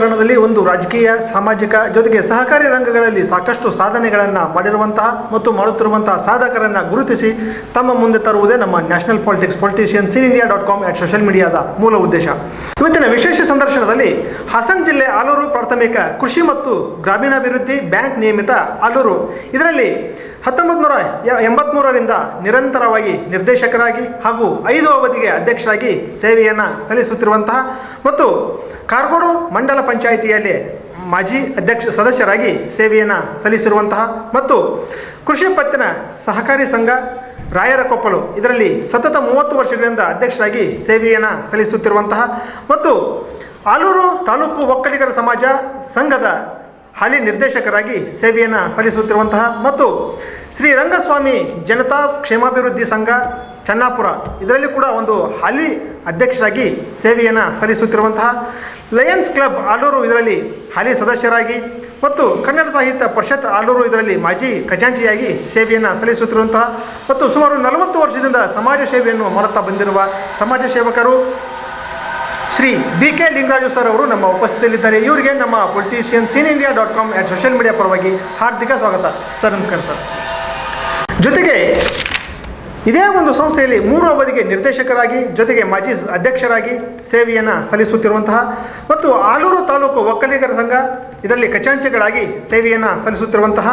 ರಾಜರಾಜಕಾರಣದಲ್ಲಿ ಒಂದು ರಾಜಕೀಯ, ಸಾಮಾಜಿಕ ಜೊತೆಗೆ ಸಹಕಾರಿ ರಂಗಗಳಲ್ಲಿ ಸಾಕಷ್ಟು ಸಾಧನೆಗಳನ್ನು ಮಾಡಿರುವಂತಹ ಮತ್ತು ಮಾಡುತ್ತಿರುವಂತಹ ಸಾಧಕರನ್ನು ಗುರುತಿಸಿ ತಮ್ಮ ಮುಂದೆ ತರುವುದೇ ನಮ್ಮ national politics politicians in India dot com at social ಮೀಡಿಯಾದ ಮೂಲ ಉದ್ದೇಶ. ಇವತ್ತಿನ ವಿಶೇಷ ಸಂದರ್ಶನದಲ್ಲಿ ಹಾಸನ್ ಜಿಲ್ಲೆ ಆಲೂರು ಪ್ರಾಥಮಿಕ ಕೃಷಿ ಮತ್ತು ಗ್ರಾಮೀಣಾಭಿವೃದ್ಧಿ ಬ್ಯಾಂಕ್ ನಿಯಮಿತ ಆಲೂರು. ಇದರಲ್ಲಿ ಹತ್ತೊಂಬತ್ತು ನೂರ ನಿರಂತರವಾಗಿ ನಿರ್ದೇಶಕರಾಗಿ ಹಾಗೂ ಐದು ಅವಧಿಗೆ ಅಧ್ಯಕ್ಷರಾಗಿ ಸೇವೆಯನ್ನು ಸಲ್ಲಿಸುತ್ತಿರುವಂತಹ ಮತ್ತು ಕಾರ್ಗೋಡು ಮಂಡಲ ಪಂಚಾಯಿತಿಯಲ್ಲಿ ಮಾಜಿ ಅಧ್ಯಕ್ಷ ಸದಸ್ಯರಾಗಿ ಸೇವೆಯನ್ನು ಸಲ್ಲಿಸಿರುವಂತಹ ಮತ್ತು ಕೃಷಿ ಪತ್ತಿನ ಸಹಕಾರಿ ಸಂಘ ರಾಯರ ಕೊಪ್ಪಲು. ಇದರಲ್ಲಿ ಸತತ ಮೂವತ್ತು ವರ್ಷಗಳಿಂದ ಅಧ್ಯಕ್ಷರಾಗಿ ಸೇವೆಯನ್ನು ಸಲ್ಲಿಸುತ್ತಿರುವಂತಹ ಮತ್ತು ಆಲೂರು ತಾಲೂಕು ಒಕ್ಕಲಿಗರ ಸಮಾಜ ಸಂಘದ ಹಾಲಿ ನಿರ್ದೇಶಕರಾಗಿ ಸೇವೆಯನ್ನು ಸಲ್ಲಿಸುತ್ತಿರುವಂತಹ ಮತ್ತು ಶ್ರೀ ರಂಗಸ್ವಾಮಿ ಜನತಾ ಕ್ಷೇಮಾಭಿವೃದ್ಧಿ ಸಂಘ ಚನ್ನಾಪುರ. ಇದರಲ್ಲಿ ಕೂಡ ಒಂದು ಹಾಲಿ ಅಧ್ಯಕ್ಷರಾಗಿ ಸೇವೆಯನ್ನು ಸಲ್ಲಿಸುತ್ತಿರುವಂತಹ ಲಯನ್ಸ್ ಕ್ಲಬ್ ಆಲೂರು ಇದರಲ್ಲಿ ಹಾಲಿ ಸದಸ್ಯರಾಗಿ ಮತ್ತು ಕನ್ನಡ ಸಾಹಿತ್ಯ ಪರಿಷತ್ ಆಲೂರು ಇದರಲ್ಲಿ ಮಾಜಿ ಖಜಾಂಚಿಯಾಗಿ ಸೇವೆಯನ್ನು ಸಲ್ಲಿಸುತ್ತಿರುವಂತಹ ಮತ್ತು ಸುಮಾರು ನಲವತ್ತು ವರ್ಷದಿಂದ ಸಮಾಜ ಸೇವೆಯನ್ನು ಮಾಡುತ್ತಾ ಬಂದಿರುವ ಸಮಾಜ ಸೇವಕರು Shri B K Lingaraju sir ಅವರು ನಮ್ಮ ಉಪಸ್ಥಿತಿಯಲ್ಲಿದ್ದಾರೆ. ಇವರಿಗೆ ನಮ್ಮ politician seen India dot com at social media ಪರವಾಗಿ ಹಾರ್ದಿಕ ಸ್ವಾಗತ. ಸರ್, ನಮಸ್ಕಾರ ಸರ್. ಜೊತೆಗೆ ಇದೇ ಒಂದು ಸಂಸ್ಥೆಯಲ್ಲಿ ಮೂರು ಅವಧಿಗೆ ನಿರ್ದೇಶಕರಾಗಿ, ಜೊತೆಗೆ ಮಾಜಿ ಅಧ್ಯಕ್ಷರಾಗಿ ಸೇವೆಯನ್ನು ಸಲ್ಲಿಸುತ್ತಿರುವಂತಹ ಮತ್ತು ಆಲೂರು ತಾಲೂಕು ಒಕ್ಕಲಿಗರ ಸಂಘ, ಇದರಲ್ಲಿ ಖಚಾಂಚಿಗಳಾಗಿ ಸೇವೆಯನ್ನು ಸಲ್ಲಿಸುತ್ತಿರುವಂತಹ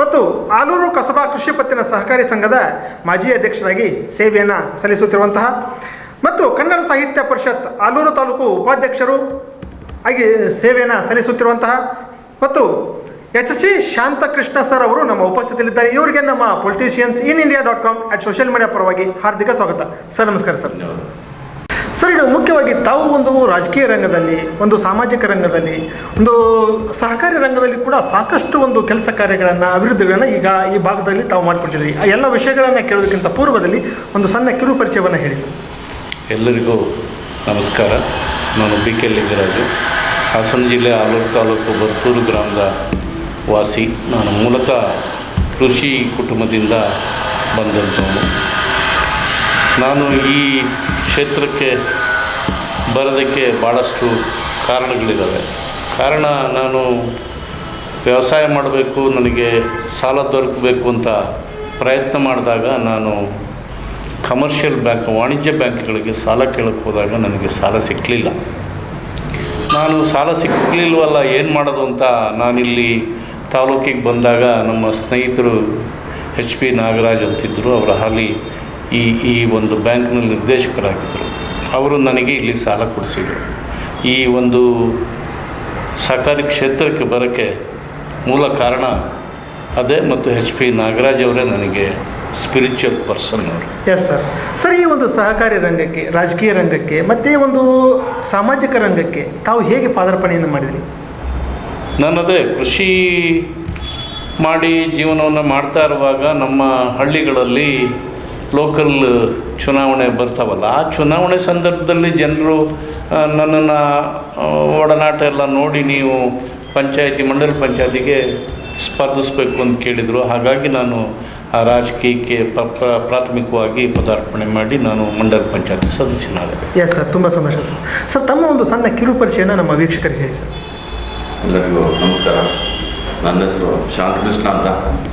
ಮತ್ತು ಆಲೂರು ಕಸಬಾ ಕೃಷಿ ಪತ್ತಿನ ಸಹಕಾರಿ ಸಂಘದ ಮಾಜಿ ಅಧ್ಯಕ್ಷರಾಗಿ ಸೇವೆಯನ್ನು ಸಲ್ಲಿಸುತ್ತಿರುವಂತಹ ಮತ್ತು ಕನ್ನಡ ಸಾಹಿತ್ಯ ಪರಿಷತ್ ಆಲೂರು ತಾಲೂಕು ಉಪಾಧ್ಯಕ್ಷರು ಆಗಿ ಸೇವೆಯನ್ನು ಸಲ್ಲಿಸುತ್ತಿರುವಂತಹ ಮತ್ತು ಎಚ್ ಸಿ ಶಾಂತಕೃಷ್ಣ ಸರ್ ಅವರು ನಮ್ಮ ಉಪಸ್ಥಿತಿಯಲ್ಲಿದ್ದಾರೆ. ಇವರಿಗೆ ನಮ್ಮ politicians in India dot com at social media ಪರವಾಗಿ ಹಾರ್ದಿಕ ಸ್ವಾಗತ. ಸರ್ ನಮಸ್ಕಾರ ಸರ್. ಸರ್ ಇದು ಮುಖ್ಯವಾಗಿ ತಾವು ಒಂದು ರಾಜಕೀಯ ರಂಗದಲ್ಲಿ ಒಂದು ಸಾಮಾಜಿಕ ರಂಗದಲ್ಲಿ ಒಂದು ಸಹಕಾರಿ ರಂಗದಲ್ಲಿ ಕೂಡ ಸಾಕಷ್ಟು ಒಂದು ಕೆಲಸ ಕಾರ್ಯಗಳನ್ನು ಅಭಿವೃದ್ಧಿಗಳನ್ನು ಈಗ ಈ ಭಾಗದಲ್ಲಿ ತಾವು ಮಾಡಿಕೊಟ್ಟಿದ್ರಿ ಆ ಎಲ್ಲ ವಿಷಯಗಳನ್ನು ಕೇಳೋದಕ್ಕಿಂತ ಪೂರ್ವದಲ್ಲಿ ಒಂದು ಸಣ್ಣ ಕಿರು ಪರಿಚಯವನ್ನು ಹೇಳಿ ಸರ್. ಎಲ್ಲರಿಗೂ ನಮಸ್ಕಾರ. ನಾನು ಬಿ ಕೆ ಲಿಂಗರಾಜು. ಹಾಸನ ಜಿಲ್ಲೆ ಆಲೂರು ತಾಲೂಕು ಬರ್ತೂರು ಗ್ರಾಮದ ವಾಸಿ, ನಾನು ಮೂಲತಃ ಕೃಷಿ ಕುಟುಂಬದಿಂದ ಬಂದಂಥವನು. ನಾನು ಈ ಕ್ಷೇತ್ರಕ್ಕೆ ಬರೋದಕ್ಕೆ ಭಾಳಷ್ಟು ಕಾರಣಗಳಿದ್ದಾವೆ. ಕಾರಣ, ನಾನು ವ್ಯವಸಾಯ ಮಾಡಬೇಕು, ನನಗೆ ಸಾಲ ದೊರಕಬೇಕು ಅಂತ ಪ್ರಯತ್ನ ಮಾಡಿದಾಗ ನಾನು ಕಮರ್ಷಿಯಲ್ ಬ್ಯಾಂಕ್, ವಾಣಿಜ್ಯ ಬ್ಯಾಂಕ್ಗಳಿಗೆ ಸಾಲ ಕೇಳಕ್ಕೆ ಹೋದಾಗ ನನಗೆ ಸಾಲ ಸಿಕ್ಕಲಿಲ್ಲ ನಾನು ಸಾಲ ಸಿಕ್ಕಲಿಲ್ವಲ್ಲ ಏನು ಮಾಡೋದು ಅಂತ ನಾನಿಲ್ಲಿ ತಾಲೂಕಿಗೆ ಬಂದಾಗ ನಮ್ಮ ಸ್ನೇಹಿತರು ಎಚ್ ಪಿ ನಾಗರಾಜ್ ಅಂತಿದ್ದರು ಅವರ ಹಾಲಿ ಈ ಈ ಒಂದು ಬ್ಯಾಂಕ್ನ ನಿರ್ದೇಶಕರಾಗಿದ್ದರು. ಅವರು ನನಗೆ ಇಲ್ಲಿ ಸಾಲ ಕೊಡಿಸಿದರು. ಈ ಒಂದು ಸಹಕಾರಿ ಕ್ಷೇತ್ರಕ್ಕೆ ಬರೋಕ್ಕೆ ಮೂಲ ಕಾರಣ ಅದೇ ಮತ್ತು ಎಚ್ ಪಿ ನಾಗರಾಜ್ ಅವರೇ ನನಗೆ ಸ್ಪಿರಿಚುವಲ್ ಪರ್ಸನ್ ಅವರು. ಎಸ್ ಸರ್ ಸರ್ ಈ ಒಂದು ಸಹಕಾರಿ ರಂಗಕ್ಕೆ, ರಾಜಕೀಯ ರಂಗಕ್ಕೆ, ಮತ್ತು ಒಂದು ಸಾಮಾಜಿಕ ರಂಗಕ್ಕೆ ತಾವು ಹೇಗೆ ಪಾದಾರ್ಪಣೆಯನ್ನು ಮಾಡಿದ್ರಿ? ನಾನು ಅದೇ ಕೃಷಿ ಮಾಡಿ ಜೀವನವನ್ನು ಮಾಡ್ತಾ ಇರುವಾಗ ನಮ್ಮ ಹಳ್ಳಿಗಳಲ್ಲಿ ಲೋಕಲ್ ಚುನಾವಣೆ ಬರ್ತಾವಲ್ಲ, ಆ ಚುನಾವಣೆ ಸಂದರ್ಭದಲ್ಲಿ ಜನರು ನನ್ನನ್ನು ಒಡನಾಟ ಎಲ್ಲ ನೋಡಿ ನೀವು ಪಂಚಾಯತಿ, ಮಂಡಲ ಪಂಚಾಯತಿಗೆ ಸ್ಪರ್ಧಿಸಬೇಕು ಅಂತ ಕೇಳಿದರು. ಹಾಗಾಗಿ ನಾನು ಆ ರಾಜಕೀಯಕ್ಕೆ ಪ್ರಾಥಮಿಕವಾಗಿ ಪದಾರ್ಪಣೆ ಮಾಡಿ ನಾನು ಮಂಡಲ ಪಂಚಾಯತಿ ಸದಸ್ಯನಾದೆ. ಎಸ್ ಸರ್ ತುಂಬ ಸಂತೋಷ ಸರ್ ಸರ್ ತಮ್ಮ ಒಂದು ಸಣ್ಣ ಕಿರು ನಮ್ಮ ವೀಕ್ಷಕರಿಗೆ ಹೇಳಿ ಸರ್ ಎಲ್ಲರಿಗೂ ನಮಸ್ಕಾರ. ನನ್ನ ಹೆಸರು ಶಾಂತಕೃಷ್ಣ ಅಂತ.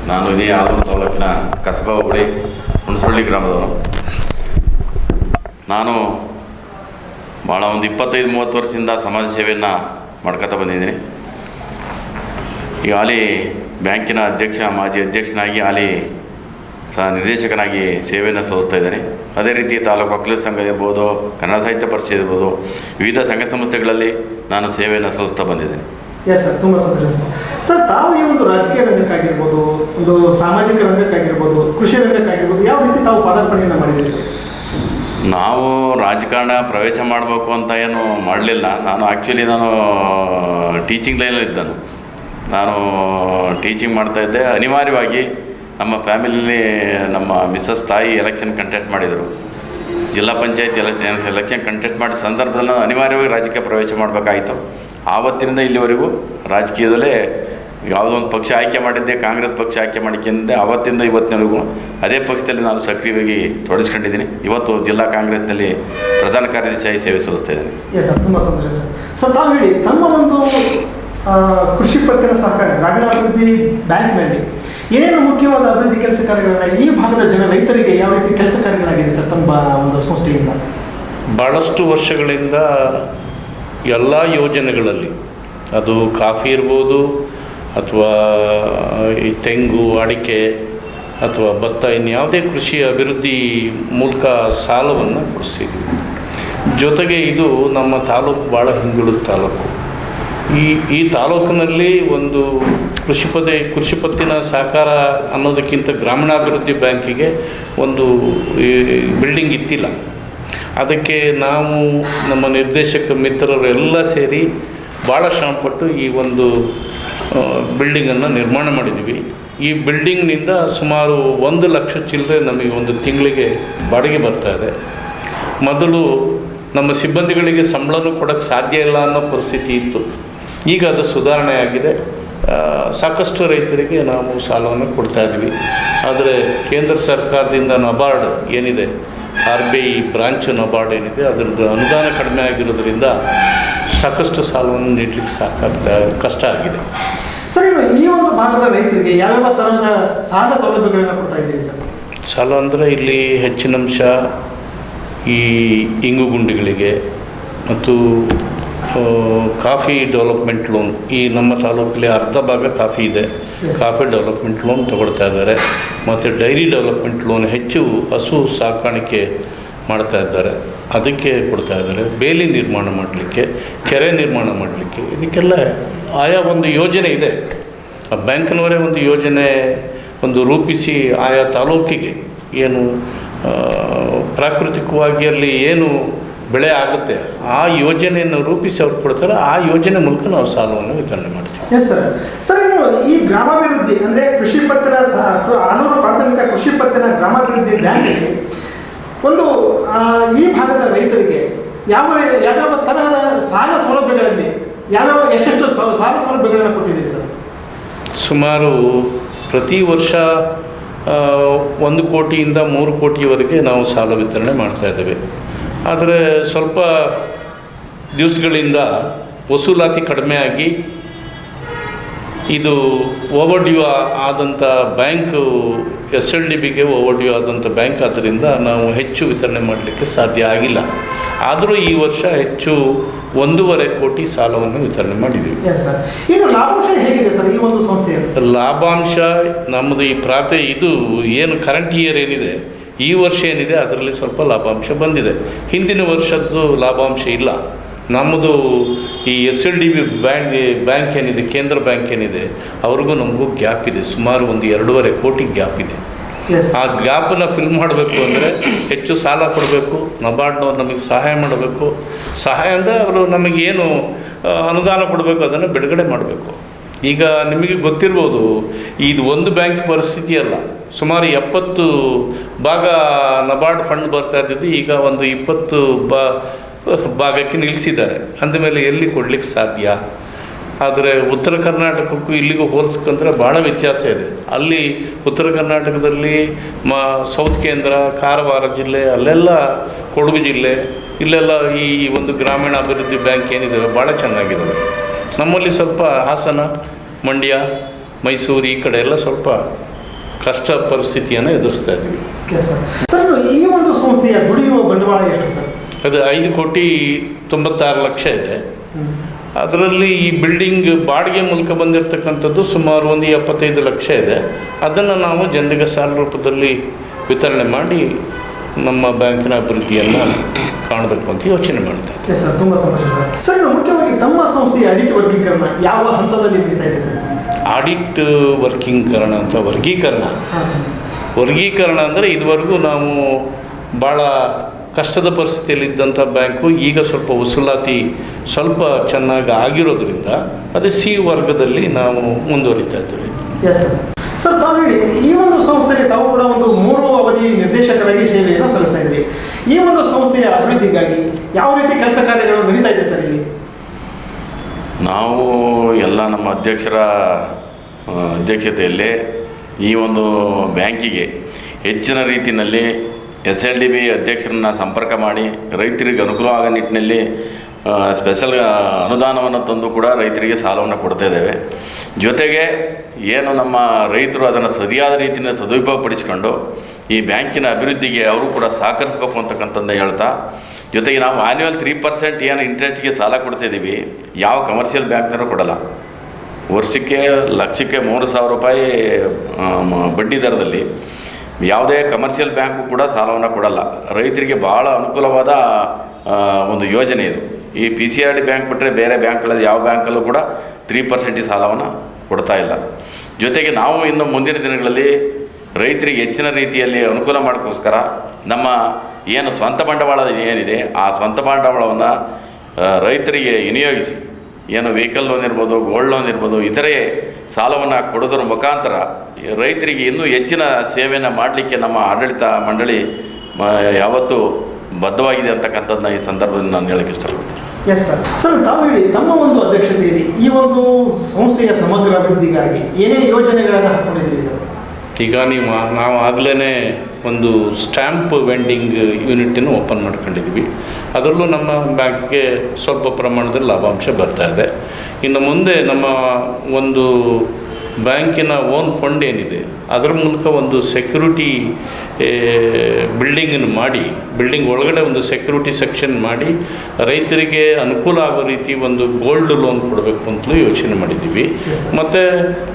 ನಾನು ಇದೇ ಆಲೂರು ತಾಲೂಕಿನ ಕಸಬಾ ಹೋಬಳಿ ಹುಣಸಳ್ಳಿ ಗ್ರಾಮದವನು. ನಾನು ಭಾಳ ಒಂದು ಇಪ್ಪತ್ತೈದು, ಮೂವತ್ತು ವರ್ಷದಿಂದ ಸಮಾಜ ಸೇವೆಯನ್ನು ಮಾಡ್ಕೊತಾ ಬಂದಿದ್ದೀನಿ. ಈಗ ಹಾಲಿ ಬ್ಯಾಂಕಿನ ಅಧ್ಯಕ್ಷ, ಮಾಜಿ ಅಧ್ಯಕ್ಷನಾಗಿ ಹಾಲಿ ಸಹ ನಿರ್ದೇಶಕನಾಗಿ ಸೇವೆಯನ್ನು ಸಲ್ಲಿಸ್ತಾ ಇದ್ದೇನೆ. ಅದೇ ರೀತಿ ತಾಲೂಕು ಒಕ್ಕಲಿಗ ಸಂಘ ಇರ್ಬೋದು, ಕನ್ನಡ ಸಾಹಿತ್ಯ ಪರಿಷತ್ ಇರ್ಬೋದು, ವಿವಿಧ ಸಂಘ ಸಂಸ್ಥೆಗಳಲ್ಲಿ ನಾನು ಸೇವೆಯನ್ನು ಸಲ್ಲಿಸ್ತಾ ಬಂದಿದ್ದೇನೆ. ಎಸ್ ಸರ್ ತುಂಬ ಸಂತೋಷ ಸರ್ ಸರ್ ತಾವು ಈ ಒಂದು ರಾಜಕೀಯ ರಂಗಕ್ಕಾಗಿರ್ಬೋದು, ಒಂದು ಸಾಮಾಜಿಕ ರಂಗಕ್ಕಾಗಿರ್ಬೋದು, ಕೃಷಿ ರಂಗಕ್ಕಾಗಿರ್ಬೋದು, ಯಾವ ರೀತಿ ತಾವು ಪಾದಾರ್ಪಣೆಯನ್ನು ಮಾಡಿದ್ದೀರಿ ಸರ್ ನಾವು ರಾಜಕಾರಣ ಪ್ರವೇಶ ಮಾಡಬೇಕು ಅಂತ ಏನು ಮಾಡಲಿಲ್ಲ. ನಾನು ಆ್ಯಕ್ಚುಲಿ ನಾನು ಟೀಚಿಂಗ್ ಲೈನಲ್ಲಿ ಇದ್ದನು. ನಾನು ಟೀಚಿಂಗ್ ಮಾಡ್ತಾಯಿದ್ದೆ ಅನಿವಾರ್ಯವಾಗಿ ನಮ್ಮ ಫ್ಯಾಮಿಲಿಲಿ ನಮ್ಮ ಮಿಸ್ಸಸ್ ತಾಯಿ ಎಲೆಕ್ಷನ್ ಕಂಟೆಸ್ಟ್ ಮಾಡಿದರು. ಜಿಲ್ಲಾ ಪಂಚಾಯತ್ ಎಲೆಕ್ಷನ್ ಎಲೆಕ್ಷನ್ ಕಂಟೆಸ್ಟ್ ಮಾಡಿದ ಸಂದರ್ಭದಲ್ಲಿ ಅನಿವಾರ್ಯವಾಗಿ ರಾಜಕೀಯ ಪ್ರವೇಶ ಮಾಡಬೇಕಾಯಿತು. ಆವತ್ತಿನಿಂದ ಇಲ್ಲಿವರೆಗೂ ರಾಜಕೀಯದಲ್ಲೇ ಯಾವುದೋ ಒಂದು ಪಕ್ಷ ಆಯ್ಕೆ ಮಾಡಿದ್ದೆ ಕಾಂಗ್ರೆಸ್ ಪಕ್ಷ ಆಯ್ಕೆ ಮಾಡಿಕೊಂಡಿದ್ದೆ ಆವತ್ತಿಂದ ಇವತ್ತಿನವರೆಗೂ ಅದೇ ಪಕ್ಷದಲ್ಲಿ ನಾನು ಸಕ್ರಿಯವಾಗಿ ತೊಡಗಿಸ್ಕೊಂಡಿದ್ದೀನಿ. ಇವತ್ತು ಜಿಲ್ಲಾ ಕಾಂಗ್ರೆಸ್ನಲ್ಲಿ ಪ್ರಧಾನ ಕಾರ್ಯದರ್ಶಿಯಾಗಿ ಸೇವೆ ಸಲ್ಲಿಸ್ತಾ ಇದ್ದೀನಿ. ಎಸ್ ಸರ್ ತುಂಬ ಸಂತೋಷ ಸರ್ ಸರ್ ತಾವು ಹೇಳಿ ತಮ್ಮ ಒಂದು ಕೃಷಿ ಪತ್ತಿನ ಸಹಕಾರ ಗ್ರಾಮೀಣಾಭಿವೃದ್ಧಿ ಬ್ಯಾಂಕ್ನಲ್ಲಿ ಏನು ಮುಖ್ಯವಾದ ಅಭಿವೃದ್ಧಿ ಕೆಲಸ ಕಾರ್ಯಗಳನ್ನ ಈ ಭಾಗದ ಜನ ರೈತರಿಗೆ ಯಾವ ರೀತಿ ಕೆಲಸ ಕಾರ್ಯಗಳಾಗಿದೆ ಸರ್ ತಮ್ಮ ಒಂದು ಸಂಸ್ಥೆಯಿಂದ? ಭಾಳಷ್ಟು ವರ್ಷಗಳಿಂದ ಎಲ್ಲ ಯೋಜನೆಗಳಲ್ಲಿ. ಅದು ಕಾಫಿ ಇರ್ಬೋದು, ಅಥವಾ ಈ ತೆಂಗು ಅಡಿಕೆ, ಅಥವಾ ಭತ್ತ ಇನ್ಯಾವುದೇ ಕೃಷಿ ಅಭಿವೃದ್ಧಿ ಮೂಲಕ ಸಾಲವನ್ನು ಕೊಡಿಸಿದ್ವಿ ಜೊತೆಗೆ ಇದು ನಮ್ಮ ತಾಲೂಕು ಭಾಳ ಹಿಂದುಳಿದ ತಾಲೂಕು. ಈ ಈ ತಾಲೂಕಿನಲ್ಲಿ ಒಂದು ಕೃಷಿ ಪದೇ, ಕೃಷಿ ಪತ್ತಿನ ಸಹಕಾರ ಅನ್ನೋದಕ್ಕಿಂತ ಗ್ರಾಮೀಣಾಭಿವೃದ್ಧಿ ಬ್ಯಾಂಕಿಗೆ ಒಂದು ಬಿಲ್ಡಿಂಗ್ ಇತ್ತಿಲ್ಲ ಅದಕ್ಕೆ ನಾವು ನಮ್ಮ ನಿರ್ದೇಶಕ ಮಿತ್ರರು ಎಲ್ಲ ಸೇರಿ ಭಾಳ ಶ್ರಮಪಟ್ಟು ಈ ಒಂದು ಬಿಲ್ಡಿಂಗನ್ನು ನಿರ್ಮಾಣ ಮಾಡಿದ್ವಿ ಈ ಬಿಲ್ಡಿಂಗ್ನಿಂದ ಸುಮಾರು ಒಂದು ಲಕ್ಷ ಚಿಲ್ಲರೆ ನಮಗೆ ಒಂದು ತಿಂಗಳಿಗೆ ಬಾಡಿಗೆ ಬರ್ತಾ ಇದೆ. ಮೊದಲು ನಮ್ಮ ಸಿಬ್ಬಂದಿಗಳಿಗೆ ಸಂಬಳನೂ ಕೊಡೋಕ್ಕೆ ಸಾಧ್ಯ ಇಲ್ಲ ಅನ್ನೋ ಪರಿಸ್ಥಿತಿ ಇತ್ತು. ಈಗ ಅದು ಸುಧಾರಣೆ ಆಗಿದೆ. ಸಾಕಷ್ಟು ರೈತರಿಗೆ ನಾವು ಸಾಲವನ್ನು ಕೊಡ್ತಾ ಇದ್ವಿ ಆದರೆ ಕೇಂದ್ರ ಸರ್ಕಾರದಿಂದ ನಬಾರ್ಡ್ ಏನಿದೆ? R B I branch NABARD ಏನಿದೆ ಅದರದ್ದು ಅನುದಾನ ಕಡಿಮೆ ಆಗಿರೋದ್ರಿಂದ ಸಾಕಷ್ಟು ಸಾಲವನ್ನು ನೀಡಲಿಕ್ಕೆ ಸಾಕಾಗ್ತಾ ಕಷ್ಟ ಆಗಿದೆ. ಸರ್ ಈ ಒಂದು ಭಾಗದ ರೈತರಿಗೆ ಯಾವ ತರಹದ ಸಾಲ ಸೌಲಭ್ಯಗಳನ್ನು ಕೊಡ್ತಾ ಇದ್ದೀವಿ ಸರ್? ಸಾಲ ಅಂದರೆ ಇಲ್ಲಿ ಹೆಚ್ಚಿನಂಶ ಈ ಇಂಗು ಗುಂಡಿಗಳಿಗೆ ಮತ್ತು ಕಾಫಿ ಡೆವಲಪ್ಮೆಂಟ್ ಲೋನ್ ಈ ನಮ್ಮ ತಾಲೂಕಲ್ಲಿ ಅರ್ಧ ಭಾಗ ಕಾಫಿ ಇದೆ. ಕಾಫಿ ಡೆವಲಪ್ಮೆಂಟ್ ಲೋನ್ ತಗೊಳ್ತಾ ಇದ್ದಾರೆ. ಮತ್ತು ಡೈರಿ ಡೆವಲಪ್ಮೆಂಟ್ ಲೋನ್ ಹೆಚ್ಚು ಹಸು ಸಾಕಾಣಿಕೆ ಮಾಡ್ತಾ ಇದ್ದಾರೆ. ಅದಕ್ಕೆ ಕೊಡ್ತಾ ಇದ್ದಾರೆ. ಬೇಲಿ ನಿರ್ಮಾಣ ಮಾಡಲಿಕ್ಕೆ ಕೆರೆ ನಿರ್ಮಾಣ ಮಾಡಲಿಕ್ಕೆ. ಇದಕ್ಕೆಲ್ಲ ಆಯಾ ಒಂದು ಯೋಜನೆ ಇದೆ. ಆ ಬ್ಯಾಂಕ್ನವರೇ ಒಂದು ಯೋಜನೆ ಒಂದು ರೂಪಿಸಿ ಆಯಾ ತಾಲೂಕಿಗೆ. ಏನು ಪ್ರಾಕೃತಿಕವಾಗಿ ಅಲ್ಲಿ ಏನು ಬೆಳೆ ಆಗುತ್ತೆ. ಆ ಯೋಜನೆಯನ್ನು ರೂಪಿಸಿ ಅವ್ರು ಕೊಡ್ತಾರೆ ಆ ಯೋಜನೆ ಮೂಲಕ ನಾವು ಸಾಲವನ್ನು ವಿತರಣೆ ಮಾಡ್ತೀವಿ. ಎಸ್ ಸರ್ ಸರ್ ಈ ಗ್ರಾಮಾಭಿವೃದ್ಧಿ ಅಂದ್ರೆ ಕೃಷಿ ಪತ್ರ ಆಲೂರು ಪ್ರಾಥಮಿಕ ಕೃಷಿ ಪತ್ತಿನ ಗ್ರಾಮಾಭಿವೃದ್ಧಿ ಬ್ಯಾಂಕಿಗೆ ಒಂದು ಈ ಭಾಗದ ರೈತರಿಗೆ ಯಾವ ಯಾವ್ಯಾವ ತರಹದ ಸಾಲ ಸೌಲಭ್ಯಗಳಲ್ಲಿ ಯಾವ್ಯಾವ ಎಷ್ಟೆಷ್ಟು ಸಾಲ ಸೌಲಭ್ಯಗಳನ್ನು ಕೊಟ್ಟಿದ್ದೀರಿ ಸರ್ ಸುಮಾರು ಪ್ರತಿ ವರ್ಷ ಒಂದು ಕೋಟಿಯಿಂದ ಮೂರು ಕೋಟಿಯವರೆಗೆ ನಾವು ಸಾಲ ವಿತರಣೆ ಮಾಡ್ತಾ ಇದ್ದೇವೆ. ಆದರೆ ಸ್ವಲ್ಪ ದಿವಸಗಳಿಂದ ವಸೂಲಾತಿ ಕಡಿಮೆ ಆಗಿ ಇದು ಓವರ್ ಡ್ಯೂ ಆದಂಥ ಬ್ಯಾಂಕ್ ಎಸ್ ಎಲ್ ಡಿ ಬಿಗೆ ಓವರ್ ಡ್ಯೂ ಆದಂಥ ಬ್ಯಾಂಕ್ ಆದ್ದರಿಂದ ನಾವು ಹೆಚ್ಚು ವಿತರಣೆ ಮಾಡಲಿಕ್ಕೆ ಸಾಧ್ಯ ಆಗಿಲ್ಲ. ಆದರೂ ಈ ವರ್ಷ ಹೆಚ್ಚು ಒಂದೂವರೆ ಕೋಟಿ ಸಾಲವನ್ನು ವಿತರಣೆ ಮಾಡಿದ್ದೀವಿ. ಲಾಭಾಂಶ ನಮ್ಮದು ಈ ಪ್ರಾತೆ ಇದು ಏನು ಕರೆಂಟ್ ಇಯರ್ ಏನಿದೆ ಈ ವರ್ಷ ಏನಿದೆ ಅದರಲ್ಲಿ ಸ್ವಲ್ಪ ಲಾಭಾಂಶ ಬಂದಿದೆ. ಹಿಂದಿನ ವರ್ಷದ್ದು ಲಾಭಾಂಶ ಇಲ್ಲ. ನಮ್ಮದು ಈ S L D B bank bank ಏನಿದೆ ಕೇಂದ್ರ ಬ್ಯಾಂಕ್ ಏನಿದೆ ಅವ್ರಿಗೂ ನಮಗೂ ಗ್ಯಾಪ್ ಇದೆ. ಸುಮಾರು ಒಂದು ಎರಡೂವರೆ ಕೋಟಿ ಗ್ಯಾಪ್ ಇದೆ. ಆ ಗ್ಯಾಪನ್ನು ಫಿಲ್ ಮಾಡಬೇಕು ಅಂದರೆ ಹೆಚ್ಚು ಸಾಲ ಕೊಡಬೇಕು ನಬಾರ್ಡ್ನವ್ರು ನಮಗೆ ಸಹಾಯ ಮಾಡಬೇಕು. ಸಹಾಯ ಅಂದರೆ ಅವರು ನಮಗೇನು ಅನುದಾನ ಕೊಡಬೇಕು ಅದನ್ನು ಬಿಡುಗಡೆ ಮಾಡಬೇಕು. ಈಗ ನಿಮಗೆ ಗೊತ್ತಿರ್ಬೋದು ಇದು ಒಂದು ಬ್ಯಾಂಕ್ ಪರಿಸ್ಥಿತಿ ಅಲ್ಲ. ಸುಮಾರು ಎಪ್ಪತ್ತು ಭಾಗ ನಬಾರ್ಡ್ ಫಂಡ್ ಬರ್ತಾ ಇದ್ದಿದ್ದು ಈಗ ಒಂದು ಇಪ್ಪತ್ತು ಬಾ, ಭಾಗಕ್ಕೆ ನಿಲ್ಲಿಸಿದ್ದಾರೆ. ಅಂದಮೇಲೆ ಎಲ್ಲಿ ಕೊಡ್ಲಿಕ್ಕೆ ಸಾಧ್ಯ? ಆದರೆ ಉತ್ತರ ಕರ್ನಾಟಕಕ್ಕೂ ಇಲ್ಲಿಗೂ ಹೋಲಿಸ್ಕೊಂಡ್ರೆ ಭಾಳ ವ್ಯತ್ಯಾಸ ಇದೆ. ಅಲ್ಲಿ ಉತ್ತರ ಕರ್ನಾಟಕದಲ್ಲಿ ಮ, ಸೌತ್ ಕೇಂದ್ರ, ಕಾರವಾರ ಜಿಲ್ಲೆ, ಅಲ್ಲೆಲ್ಲ ಕೊಡಗು ಜಿಲ್ಲೆ, ಇಲ್ಲೆಲ್ಲ ಈ ಒಂದು ಗ್ರಾಮೀಣ ಅಭಿವೃದ್ಧಿ ಬ್ಯಾಂಕ್ ಏನಿದ್ದಾವೆ ಭಾಳ ಚೆನ್ನಾಗಿದ್ದಾವೆ ನಮ್ಮಲ್ಲಿ ಸ್ವಲ್ಪ ಹಾಸನ, ಮಂಡ್ಯ, ಮೈಸೂರು ಈ ಕಡೆ ಎಲ್ಲ ಸ್ವಲ್ಪ ಕಷ್ಟ ಪರಿಸ್ಥಿತಿಯನ್ನು ಎದುರಿಸ್ತಾ ಇದ್ದೀವಿ. ಸರ್ ಈ ಒಂದು ಸಂಸ್ಥೆಯ ದುಡಿಯುವ ಬಂಡವಾಳ ಎಷ್ಟು ಸರ್ ಅದು ಐದು ಕೋಟಿ ತೊಂಬತ್ತಾರು ಲಕ್ಷ ಇದೆ. ಅದರಲ್ಲಿ ಈ ಬಿಲ್ಡಿಂಗ್ ಬಾಡಿಗೆ ಮೂಲಕ ಬಂದಿರತಕ್ಕಂಥದ್ದು ಸುಮಾರು ಒಂದು ಎಪ್ಪತ್ತೈದು ಲಕ್ಷ ಇದೆ. ಅದನ್ನು ನಾವು ಜನರಿಗೆ ಸಾಲ ರೂಪದಲ್ಲಿ ವಿತರಣೆ ಮಾಡಿ ನಮ್ಮ ಬ್ಯಾಂಕಿನ ಅಭಿವೃದ್ಧಿಯನ್ನು ಕಾಣಬೇಕು ಅಂತ ಯೋಚನೆ ಮಾಡ್ತಾರೆ ಸರ್ ತುಂಬ ಸಂತೋಷ ಸರ್ ಸರ್ ಮುಖ್ಯವಾಗಿ ತಮ್ಮ ಸಂಸ್ಥೆಯ ಅಡಿಟ್ ವರ್ಗೀಕರಣ ಯಾವ ಹಂತದಲ್ಲಿ ನಡೀತಾ ಇದೆ ಸರ್ ಆಡಿಟ್ ವರ್ಕಿಂಗ್ಕರಣ ಅಂತ ವರ್ಗೀಕರಣ. ವರ್ಗೀಕರಣ ಅಂದರೆ ಇದುವರೆಗೂ ನಾವು ಭಾಳ ಕಷ್ಟದ ಪರಿಸ್ಥಿತಿಯಲ್ಲಿದ್ದಂಥ ಬ್ಯಾಂಕು ಈಗ ಸ್ವಲ್ಪ ವಸೂಲಾತಿ ಸ್ವಲ್ಪ ಚೆನ್ನಾಗಿ ಆಗಿರೋದ್ರಿಂದ ಅದೇ ಸಿ ವರ್ಗದಲ್ಲಿ ನಾವು ಮುಂದುವರಿತಾ ಇದ್ದೇವೆ. ಎಸ್ ಸರ್ ತಾವು ಹೇಳಿ ಈ ಒಂದು ಸಂಸ್ಥೆಗೆ ತಾವು ಕೂಡ ಒಂದು ಮೂರು ಅವಧಿ ನಿರ್ದೇಶಕರಾಗಿ ಸೇವೆಯನ್ನು ಸಲ್ಲಿಸ್ತಾ ಈ ಒಂದು ಸಂಸ್ಥೆಯ ಅಭಿವೃದ್ಧಿಗಾಗಿ ಯಾವ ರೀತಿ ಕೆಲಸ ಕಾರ್ಯಗಳು ನಡೀತಾ ಇದೆ ಸರ್ ಇಲ್ಲಿ? ನಾವು ಎಲ್ಲ ನಮ್ಮ ಅಧ್ಯಕ್ಷರ ಅಧ್ಯಕ್ಷತೆಯಲ್ಲಿ ಈ ಒಂದು ಬ್ಯಾಂಕಿಗೆ ಹೆಚ್ಚಿನ ರೀತಿಯಲ್ಲಿ ಎಸ್ ಎಲ್ ಡಿ ಬಿ ಅಧ್ಯಕ್ಷರನ್ನ ಸಂಪರ್ಕ ಮಾಡಿ ರೈತರಿಗೆ ಅನುಕೂಲ ಆಗೋ ನಿಟ್ಟಿನಲ್ಲಿ ಸ್ಪೆಷಲ್ ಅನುದಾನವನ್ನು ತಂದು ಕೂಡ ರೈತರಿಗೆ ಸಾಲವನ್ನು ಕೊಡ್ತಾ ಇದ್ದೇವೆ. ಜೊತೆಗೆ ಏನು ನಮ್ಮ ರೈತರು ಅದನ್ನು ಸರಿಯಾದ ರೀತಿಯಿಂದ ಸದುಪಯೋಗಪಡಿಸಿಕೊಂಡು ಈ ಬ್ಯಾಂಕಿನ ಅಭಿವೃದ್ಧಿಗೆ ಅವರು ಕೂಡ ಸಹಕರಿಸಬೇಕು ಅಂತಕ್ಕಂಥದ್ದು ಹೇಳ್ತಾ ಜೊತೆಗೆ ನಾವು ಆ್ಯನ್ಯುವಲ್ ತ್ರೀ ಪರ್ಸೆಂಟ್ ಏನು ಇಂಟ್ರೆಸ್ಟ್ಗೆ ಸಾಲ ಕೊಡ್ತಿದ್ದೀವಿ ಯಾವ ಕಮರ್ಷಿಯಲ್ ಬ್ಯಾಂಕ್ನವರು ಕೊಡಲ್ಲ. ವರ್ಷಕ್ಕೆ, ಲಕ್ಷಕ್ಕೆ ಮೂರು ಸಾವಿರ ರೂಪಾಯಿ ಬಡ್ಡಿ ದರದಲ್ಲಿ ಯಾವುದೇ ಕಮರ್ಷಿಯಲ್ ಬ್ಯಾಂಕು ಕೂಡ ಸಾಲವನ್ನು ಕೊಡಲ್ಲ. ರೈತರಿಗೆ ಭಾಳ ಅನುಕೂಲವಾದ ಒಂದು ಯೋಜನೆ ಇದು. ಈ P C R D bank ಬಿಟ್ಟರೆ ಬೇರೆ ಬ್ಯಾಂಕ್ಗಳಲ್ಲಿ ಯಾವ ಬ್ಯಾಂಕಲ್ಲೂ ಕೂಡ ತ್ರೀ ಪರ್ಸೆಂಟ್ ಸಾಲವನ್ನು ಕೊಡ್ತಾ ಇಲ್ಲ. ಜೊತೆಗೆ ನಾವು ಇನ್ನು ಮುಂದಿನ ದಿನಗಳಲ್ಲಿ ರೈತರಿಗೆ ಹೆಚ್ಚಿನ ರೀತಿಯಲ್ಲಿ ಅನುಕೂಲ ಮಾಡೋಕ್ಕೋಸ್ಕರ ನಮ್ಮ ಏನು ಸ್ವಂತ ಬಂಡವಾಳ ಏನಿದೆ ಆ ಸ್ವಂತ ಬಂಡವಾಳವನ್ನು ರೈತರಿಗೆ ವಿನಿಯೋಗಿಸಿ ಏನು ವೆಹಿಕಲ್ ಲೋನ್ ಇರ್ಬೋದು ಗೋಲ್ಡ್ ಲೋನ್ ಇರ್ಬೋದು ಇತರೆ ಸಾಲವನ್ನು ಕೊಡೋದ್ರ ಮುಖಾಂತರ ರೈತರಿಗೆ ಇನ್ನೂ ಹೆಚ್ಚಿನ ಸೇವೆಯನ್ನು ಮಾಡಲಿಕ್ಕೆ ನಮ್ಮ ಆಡಳಿತ ಮಂಡಳಿ ಮ- ಯಾವತ್ತೂ ಬದ್ಧವಾಗಿದೆ ಅಂತಕ್ಕಂಥದ್ದನ್ನ ಈ ಸಂದರ್ಭದಲ್ಲಿ ನಾನು ಹೇಳಕ್ಕೆ ಇಷ್ಟಪಡ್ತೀನಿ. ಎಸ್ ಸರ್ ಸರ್ ತಾವು ಹೇಳಿ ತಮ್ಮ ಒಂದು ಅಧ್ಯಕ್ಷತೆಯಲ್ಲಿ ಈ ಒಂದು ಸಂಸ್ಥೆಯ ಸಮಗ್ರ ಅಭಿವೃದ್ಧಿಗಾಗಿ ಏನೇ ಯೋಜನೆಗಳನ್ನು ಹಾಕೊಂಡಿದ್ದೀರಿ ಸರ್ ಈಗ ನೀವು ನಾವು ಆಗಲೇ ಒಂದು ಸ್ಟ್ಯಾಂಪ್ ವೆಂಡಿಂಗ್ ಯೂನಿಟನ್ನು ಓಪನ್ ಮಾಡ್ಕೊಂಡಿದ್ವಿ ಅದರಲ್ಲೂ ನಮ್ಮ ಬ್ಯಾಂಕ್ಗೆ ಸ್ವಲ್ಪ ಪ್ರಮಾಣದಲ್ಲಿ ಲಾಭಾಂಶ ಬರ್ತಾ ಇದೆ. ಇನ್ನು ಮುಂದೆ ನಮ್ಮ ಒಂದು ಬ್ಯಾಂಕಿನ ಓನ್ ಫಂಡ್ ಏನಿದೆ ಅದರ ಮೂಲಕ ಒಂದು ಸೆಕ್ಯೂರಿಟಿ ಬಿಲ್ಡಿಂಗನ್ನು ಮಾಡಿ ಬಿಲ್ಡಿಂಗ್ ಒಳಗಡೆ ಒಂದು ಸೆಕ್ಯೂರಿಟಿ ಸೆಕ್ಷನ್ ಮಾಡಿ ರೈತರಿಗೆ ಅನುಕೂಲ ಆಗೋ ರೀತಿ ಒಂದು ಗೋಲ್ಡ್ ಲೋನ್ ಕೊಡಬೇಕು ಅಂತಲೂ ಯೋಚನೆ ಮಾಡಿದ್ದೀವಿ. ಮತ್ತು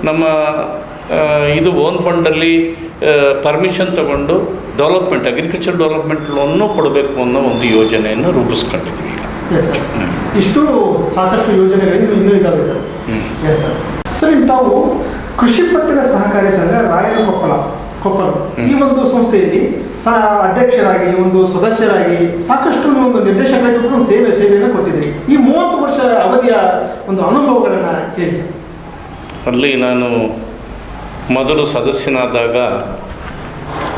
ನಮ್ಮ ಇದು ಓನ್ ಫಂಡಲ್ಲಿ ಪರ್ಮಿಷನ್ ತಗೊಂಡು ಡೆವಲಪ್ಮೆಂಟ್ ಅಗ್ರಿಕಲ್ಚರ್ ಡೆವಲಪ್ಮೆಂಟ್ ಲೋನ್ನು ಕೊಡಬೇಕು ಅನ್ನೋ ಒಂದು ಯೋಜನೆಯನ್ನು ರೂಪಿಸ್ಕೊಂಡಿದ್ದೀವಿ ಈಗ. ಎಸ್ ಸರ್ ಇಷ್ಟು ಸಾಕಷ್ಟು ಯೋಜನೆಗಳು ಇನ್ನೂ ಇದ್ದಾವೆ ಸರ್ ಎಸ್ ಸರ್ ಸರ್ ಇನ್ನು ತಾವು ಕೃಷಿ ಪತ್ತಿನ ಸಹಕಾರಿ ಸಂಘ ರಾಯರ ಕೊಪ್ಪಳ ಕೊಪ್ಪಳ. ಈ ಒಂದು ಸಂಸ್ಥೆಯಲ್ಲಿ ಅಧ್ಯಕ್ಷರಾಗಿ ಒಂದು ಸದಸ್ಯರಾಗಿ ಸಾಕಷ್ಟು ಒಂದು ನಿರ್ದೇಶಕರಾಗಿ ಕೂಡ ಸೇವೆ ಸೇವೆಯನ್ನು ಕೊಟ್ಟಿದ್ದೀರಿ. ಈ ಮೂವತ್ತು ವರ್ಷ ಅವಧಿಯ ಒಂದು ಅನುಭವಗಳನ್ನು ಹೇಳಿ ಸರ್ ಅಲ್ಲಿ ನಾನು ಮೊದಲು ಸದಸ್ಯನಾದಾಗ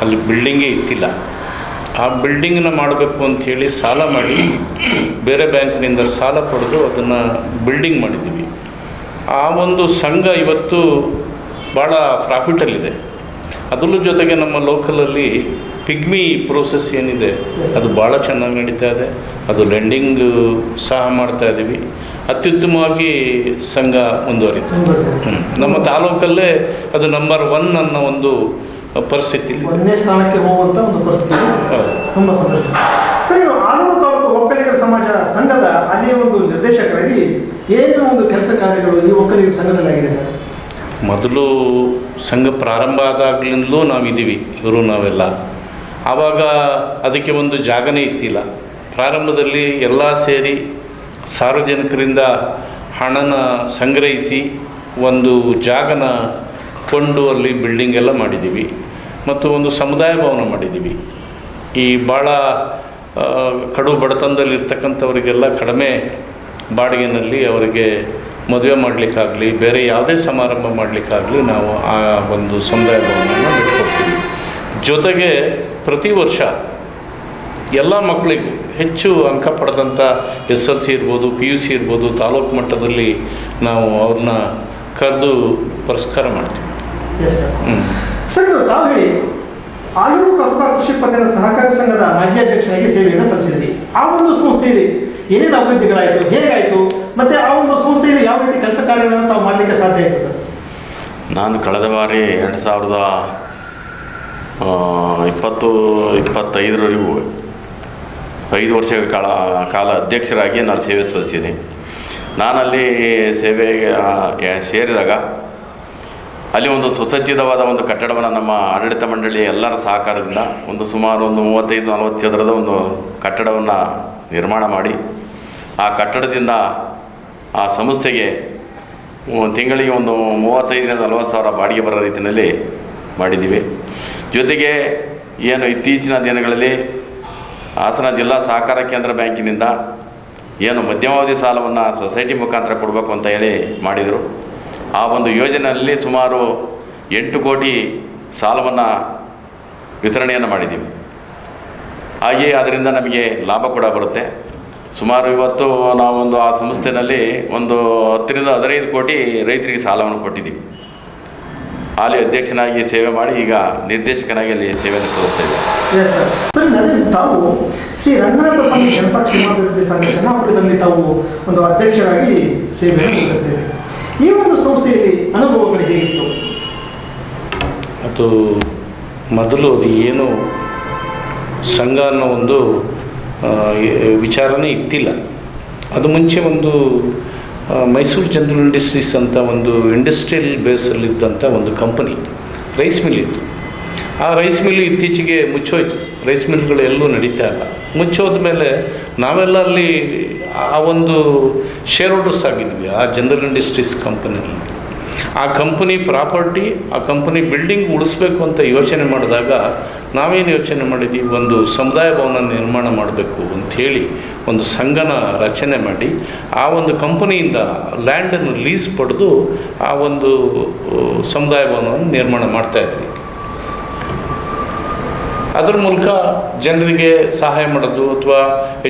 ಅಲ್ಲಿ ಬಿಲ್ಡಿಂಗೇ ಇತ್ತಿಲ್ಲ. ಆ ಬಿಲ್ಡಿಂಗನ್ನ ಮಾಡಬೇಕು ಅಂಥೇಳಿ ಸಾಲ ಮಾಡಿ ಬೇರೆ ಬ್ಯಾಂಕ್ನಿಂದ ಸಾಲ ಪಡೆದು ಅದನ್ನು ಬಿಲ್ಡಿಂಗ್ ಮಾಡಿದ್ದೀವಿ. ಆ ಒಂದು ಸಂಘ ಇವತ್ತು ಭಾಳ ಪ್ರಾಫಿಟಲ್ಲಿದೆ. ಅದರ ಜೊತೆಗೆ ನಮ್ಮ ಲೋಕಲಲ್ಲಿ ಪಿಗ್ಮಿ ಪ್ರೋಸೆಸ್ ಏನಿದೆ, ಅದು ಭಾಳ ಚೆನ್ನಾಗಿ ನಡೀತಾ ಇದೆ. ಅದು ಲೆಂಡಿಂಗ್ ಸಹ ಮಾಡ್ತಾ ಇದ್ದೀವಿ ಅತ್ಯುತ್ತಮವಾಗಿ ಸಂಘ ಮುಂದುವರಿತು. ನಮ್ಮ ತಾಲೂಕಲ್ಲೇ ಅದು ನಂಬರ್ ಒನ್ ಅನ್ನೋ ಒಂದು ಪರಿಸ್ಥಿತಿ ಸ್ಥಾನಕ್ಕೆ ಹೋಗುವಂತ ಒಂದು ಪರಿಸ್ಥಿತಿ ತುಂಬ ಸಂತೋಷ. ಸರ್. ಆಲೂರು ತಾಲೂಕು ಒಕ್ಕಲಿಗರ ಸಮಾಜ ಸಂಘದ ಅಲ್ಲಿಯ ಒಂದು ನಿರ್ದೇಶಕರಾಗಿ ಏನು ಒಂದು ಕೆಲಸ ಕಾರ್ಯಗಳು ಈ ಒಕ್ಕಲಿಗರ ಸಂಘದಲ್ಲಿ ಆಗಿದೆ ಸರ್? ಮೊದಲು ಸಂಘ ಪ್ರಾರಂಭ ಆದಾಗ್ಲಿಂದಲೂ ನಾವಿದ್ದೀವಿ ಇವರು ನಾವೆಲ್ಲ. ಆವಾಗ ಅದಕ್ಕೆ ಒಂದು ಜಾಗನೇ ಇತ್ತಿಲ್ಲ ಪ್ರಾರಂಭದಲ್ಲಿ ಎಲ್ಲ ಸೇರಿ ಸಾರ್ವಜನಿಕರಿಂದ ಹಣನ ಸಂಗ್ರಹಿಸಿ ಒಂದು ಜಾಗನ ಕೊಂಡು ಅಲ್ಲಿ ಬಿಲ್ಡಿಂಗ್ ಎಲ್ಲ ಮಾಡಿದ್ದೀವಿ. ಮತ್ತು ಒಂದು ಸಮುದಾಯ ಭವನ ಮಾಡಿದ್ದೀವಿ. ಈ ಭಾಳ ಕಡು ಬಡತನದಲ್ಲಿರ್ತಕ್ಕಂಥವರಿಗೆಲ್ಲ ಕಡಿಮೆ ಬಾಡಿಗೆನಲ್ಲಿ ಅವರಿಗೆ ಮದುವೆ ಮಾಡಲಿಕ್ಕಾಗಲಿ, ಬೇರೆ ಯಾವುದೇ ಸಮಾರಂಭ ಮಾಡಲಿಕ್ಕಾಗಲಿ ನಾವು ಆ ಒಂದು ಸಮುದಾಯ ಭವನವನ್ನು ಬಿಟ್ಕೊಡ್ತೀವಿ ಜೊತೆಗೆ ಪ್ರತಿ ವರ್ಷ ಎಲ್ಲ ಮಕ್ಕಳಿಗೂ ಹೆಚ್ಚು ಅಂಕ ಪಡೆದಂಥ ಎಸ್ ಎಲ್ ಸಿ ಇರ್ಬೋದು ಪಿ ಯು ಸಿ ಇರ್ಬೋದು ತಾಲೂಕು ಮಟ್ಟದಲ್ಲಿ ನಾವು ಅವ್ರನ್ನ ಕರೆದು ಪುರಸ್ಕಾರ ಮಾಡ್ತೀವಿ. ಎಸ್ ಸರ್ ಹ್ಞೂ ಸರ್ ತಾವು ಹೇಳಿ ಆಲೂರು ಕಸಬಾ ಕೃಷಿ ಪತ್ತಿನ ಸಹಕಾರ ಸಂಘದ ಮಾಜಿ ಅಧ್ಯಕ್ಷನಾಗಿ ಸೇವೆಯನ್ನು ಸಲ್ಲಿಸಿದ್ರಿ. ಆ ಒಂದು ಸಂಸ್ಥೆಯಲ್ಲಿ ಏನೇನು ಅಭಿವೃದ್ಧಿಗಳಾಯಿತು ಹೇಗಾಯಿತು ಮತ್ತು ಆ ಒಂದು ಸಂಸ್ಥೆಯಲ್ಲಿ ಯಾವ ರೀತಿ ಕೆಲಸ ಕಾರ್ಯಗಳನ್ನು ತಾವು ಮಾಡಲಿಕ್ಕೆ ಸಾಧ್ಯ ಆಯಿತು ಸರ್ ನಾನು ಕಳೆದ ಬಾರಿ ಎರಡು ಸಾವಿರದ ಇಪ್ಪತ್ತು ಇಪ್ಪತ್ತೈದರವರೆಗೂ ಐದು ವರ್ಷಗಳ ಕಾಲ ಕಾಲ ಅಧ್ಯಕ್ಷರಾಗಿ ನಾನು ಸೇವೆ ಸಲ್ಲಿಸಿದೆ ನಾನಲ್ಲಿ ಸೇವೆಗೆ ಸೇರಿದಾಗ ಅಲ್ಲಿ ಒಂದು ಸುಸಜ್ಜಿತವಾದ ಒಂದು ಕಟ್ಟಡವನ್ನು ನಮ್ಮ ಆಡಳಿತ ಮಂಡಳಿ ಎಲ್ಲರ ಸಹಕಾರದಿಂದ ಒಂದು ಸುಮಾರು ಒಂದು ಮೂವತ್ತೈದು ನಲವತ್ತು ಚದರದ ಒಂದು ಕಟ್ಟಡವನ್ನು ನಿರ್ಮಾಣ ಮಾಡಿ, ಆ ಕಟ್ಟಡದಿಂದ ಆ ಸಂಸ್ಥೆಗೆ ತಿಂಗಳಿಗೆ ಒಂದು ಮೂವತ್ತೈದರಿಂದ ನಲವತ್ತು ಸಾವಿರ ಬಾಡಿಗೆ ಬರೋ ರೀತಿಯಲ್ಲಿ ಮಾಡಿದ್ದೀವಿ. ಜೊತೆಗೆ ಏನು ಇತ್ತೀಚಿನ ದಿನಗಳಲ್ಲಿ ಹಾಸನ ಜಿಲ್ಲಾ ಸಹಕಾರ ಕೇಂದ್ರ ಬ್ಯಾಂಕಿನಿಂದ ಏನು ಮಧ್ಯಮಾವಧಿ ಸಾಲವನ್ನು ಸೊಸೈಟಿ ಮುಖಾಂತರ ಕೊಡಬೇಕು ಅಂತ ಹೇಳಿ ಮಾಡಿದರು. ಆ ಒಂದು ಯೋಜನೆಯಲ್ಲಿ ಸುಮಾರು ಎಂಟು ಕೋಟಿ ಸಾಲವನ್ನು ವಿತರಣೆಯನ್ನು ಮಾಡಿದ್ದೀವಿ ಹಾಗೆಯೇ ಅದರಿಂದ ನಮಗೆ ಲಾಭ ಕೂಡ ಬರುತ್ತೆ. ಸುಮಾರು ಇವತ್ತು ನಾವೊಂದು ಆ ಸಂಸ್ಥೆಯಲ್ಲಿ ಒಂದು ಹತ್ತರಿಂದ ಹದಿನೈದು ಕೋಟಿ ರೈತರಿಗೆ ಸಾಲವನ್ನು ಕೊಟ್ಟಿದ್ದೀವಿ ಹಾಲಿ ಅಧ್ಯಕ್ಷನಾಗಿ ಸೇವೆ ಮಾಡಿ ಈಗ ನಿರ್ದೇಶಕನಾಗಿ ಅಲ್ಲಿ ಸೇವೆಯನ್ನು ಸಲ್ಲಿಸ್ತಾ ಇದ್ದಾರೆ. ಎಸ್ ಸರ್ ಸರ್ ಅದೇ ತಾವು ಶ್ರೀ ರಂಗನಾಥ ಸ್ವಾಮಿ ಜನತಾ ಕ್ಷೇಮಾಭಿವೃದ್ಧಿ ಸಂಘ ಚೆನ್ನಾಪುರದಲ್ಲಿ ತಾವು ಒಂದು ಅಧ್ಯಕ್ಷರಾಗಿ ಸೇವೆಯನ್ನು ಸಲ್ಲಿಸ್ತೇವೆ ಈ ಒಂದು ಸಂಸ್ಥೆಯಲ್ಲಿ ಅನುಭವಗಳು ಹೇಗಿತ್ತು? ಅದು ಮೊದಲು ಅದು ಏನು ಸಂಘ ಅನ್ನೋ ಒಂದು ವಿಚಾರನೇ ಇತ್ತಿಲ್ಲ ಅದು ಮುಂಚೆ ಒಂದು ಮೈಸೂರು ಜನರಲ್ ಇಂಡಸ್ಟ್ರೀಸ್ ಅಂತ ಒಂದು ಇಂಡಸ್ಟ್ರಿಯಲ್ ಬೇಸಲ್ಲಿದ್ದಂಥ ಒಂದು ಕಂಪನಿ ರೈಸ್ ಮಿಲ್ ಇತ್ತು. ಆ ರೈಸ್ ಮಿಲ್ ಇತ್ತೀಚೆಗೆ ಮುಚ್ಚೋಯ್ತು. ರೈಸ್ ಮಿಲ್ಗಳು ಎಲ್ಲೂ ನಡೀತಾ ಇಲ್ಲ. ಮುಚ್ಚೋದ ಮೇಲೆ ನಾವೆಲ್ಲ ಅಲ್ಲಿ ಆ ಒಂದು ಶೇರ್ ಹೋಲ್ಡರ್ಸ್ ಆಗಿದ್ವಿ, ಆ ಜನರಲ್ ಇಂಡಸ್ಟ್ರೀಸ್ ಕಂಪನಿಯಲ್ಲಿ ಆ ಕಂಪನಿ ಪ್ರಾಪರ್ಟಿ ಆ ಕಂಪನಿ ಬಿಲ್ಡಿಂಗ್ ಉಳಿಸ್ಬೇಕು ಅಂತ ಯೋಚನೆ ಮಾಡಿದಾಗ ನಾವೇನು ಯೋಚನೆ ಮಾಡಿದ್ದೀವಿ ಒಂದು ಸಮುದಾಯ ಭವನ ನಿರ್ಮಾಣ ಮಾಡಬೇಕು ಅಂಥೇಳಿ ಒಂದು ಸಂಘನ ರಚನೆ ಮಾಡಿ ಆ ಒಂದು ಕಂಪನಿಯಿಂದ ಲ್ಯಾಂಡನ್ನು ಲೀಸ್ ಪಡೆದು ಆ ಒಂದು ಸಮುದಾಯ ಭವನವನ್ನು ನಿರ್ಮಾಣ ಮಾಡ್ತಾ ಇದ್ವಿ. ಅದರ ಮೂಲಕ ಜನರಿಗೆ ಸಹಾಯ ಮಾಡೋದು ಅಥವಾ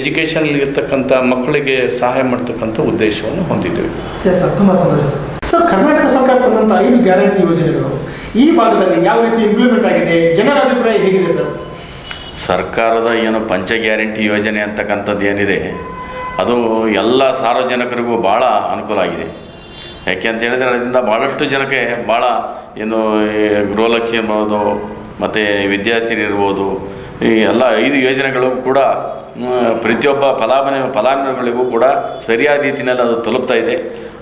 ಎಜುಕೇಷನಲ್ಲಿ ಇರ್ತಕ್ಕಂಥ ಮಕ್ಕಳಿಗೆ ಸಹಾಯ ಮಾಡ್ತಕ್ಕಂಥ ಉದ್ದೇಶವನ್ನು ಹೊಂದಿದ್ದೇವೆ. ಸರ್, ಕರ್ನಾಟಕ ಸರ್ಕಾರ ತಂದಂತ ಐದು ಗ್ಯಾರಂಟಿ ಯೋಜನೆಗಳು ಈ ಭಾಗದಲ್ಲಿ ಯಾವ ರೀತಿ ಇಂಪ್ಲಿಮೆಂಟ್ ಆಗಿದೆ? ಜನರ ಅಭಿಪ್ರಾಯ ಹೇಗಿದೆ ಸರ್? ಸರ್ಕಾರದ ಏನು ಪಂಚ ಗ್ಯಾರಂಟಿ ಯೋಜನೆ ಅಂತಕ್ಕಂಥದ್ದು ಏನಿದೆ, ಅದು ಎಲ್ಲ ಸಾರ್ವಜನಿಕರಿಗೂ ಭಾಳ ಅನುಕೂಲ ಆಗಿದೆ. ಯಾಕೆ ಅಂತ ಹೇಳಿದರೆ ಅದರಿಂದ ಭಾಳಷ್ಟು ಜನಕ್ಕೆ ಭಾಳ ಏನು ಗೃಹಲಕ್ಷ್ಮಿ ಇರ್ಬೋದು, ಮತ್ತು ವಿದ್ಯಾರ್ಥಿ ಇರ್ಬೋದು, ಈ ಎಲ್ಲ ಐದು ಯೋಜನೆಗಳು ಕೂಡ ಪ್ರತಿಯೊಬ್ಬ ಫಲಾನುಭವಿ ಫಲಾನುಭವಿಗಳಿಗೂ ಕೂಡ ಸರಿಯಾದ ರೀತಿಯಲ್ಲಿ ಅದು ತಲುಪ್ತಾ ಇದೆ.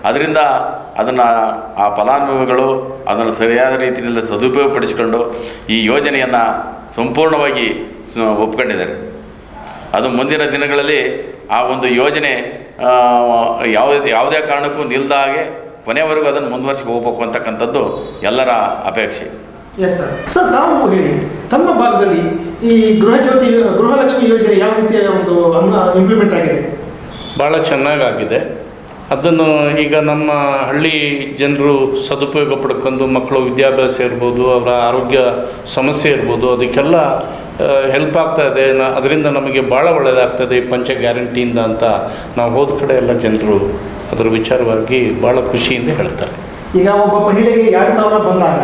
ಅದರಿಂದ ಅದನ್ನು ಆ ಫಲಾನುಭವಿಗಳು ಅದನ್ನು ಸರಿಯಾದ ರೀತಿಯಲ್ಲಿ ಸದುಪಯೋಗಪಡಿಸಿಕೊಂಡು ಈ ಯೋಜನೆಯನ್ನು ಸಂಪೂರ್ಣವಾಗಿ ಸ- ಒಪ್ಕೊಂಡಿದ್ದಾರೆ. ಅದು ಮುಂದಿನ ದಿನಗಳಲ್ಲಿ ಆ ಒಂದು ಯೋಜನೆ ಯಾವುದೇ ಯಾವುದೇ ಕಾರಣಕ್ಕೂ ನಿಲ್ದ ಹಾಗೆ ಕೊನೆವರೆಗೂ ಅದನ್ನು ಮುಂದುವರಿಸಿ ಹೋಗ್ಬೇಕು ಅಂತಕ್ಕಂಥದ್ದು ಎಲ್ಲರ ಅಪೇಕ್ಷೆ. ಎಸ್ ಸರ್ ಸರ್ ತಾವು ಹೇಳಿ ತಮ್ಮ ಭಾಗದಲ್ಲಿ ಈ ಗೃಹ ಜ್ಯೋತಿ ಗೃಹಲಕ್ಷ್ಮಿ ಯೋಜನೆ ಯಾವ ರೀತಿಯ ಒಂದು ಇಂಪ್ಲಿಮೆಂಟ್ ಆಗಿದೆ? ಭಾಳ ಚೆನ್ನಾಗಾಗಿದೆ. ಅದನ್ನು ಈಗ ನಮ್ಮ ಹಳ್ಳಿ ಜನರು ಸದುಪಯೋಗ ಪಡ್ಕೊಂಡು ಮಕ್ಕಳು ವಿದ್ಯಾಭ್ಯಾಸ ಇರ್ಬೋದು ಅವರ ಆರೋಗ್ಯ ಸಮಸ್ಯೆ ಇರ್ಬೋದು ಅದಕ್ಕೆಲ್ಲ ಹೆಲ್ಪ್ ಆಗ್ತಾ ಇದೆ. ನ ಅದರಿಂದ ನಮಗೆ ಭಾಳ ಒಳ್ಳೆಯದಾಗ್ತದೆ ಈ ಪಂಚ ಗ್ಯಾರಂಟಿಯಿಂದ ಅಂತ ನಾವು ಹೋದ ಕಡೆ ಎಲ್ಲ ಜನರು ಅದರ ವಿಚಾರವಾಗಿ ಭಾಳ ಖುಷಿಯಿಂದ ಹೇಳ್ತಾರೆ. ಈಗ ಒಬ್ಬ ಮಹಿಳೆಗೆ ಎರಡು ಸಾವಿರ ಬಂದಾಗ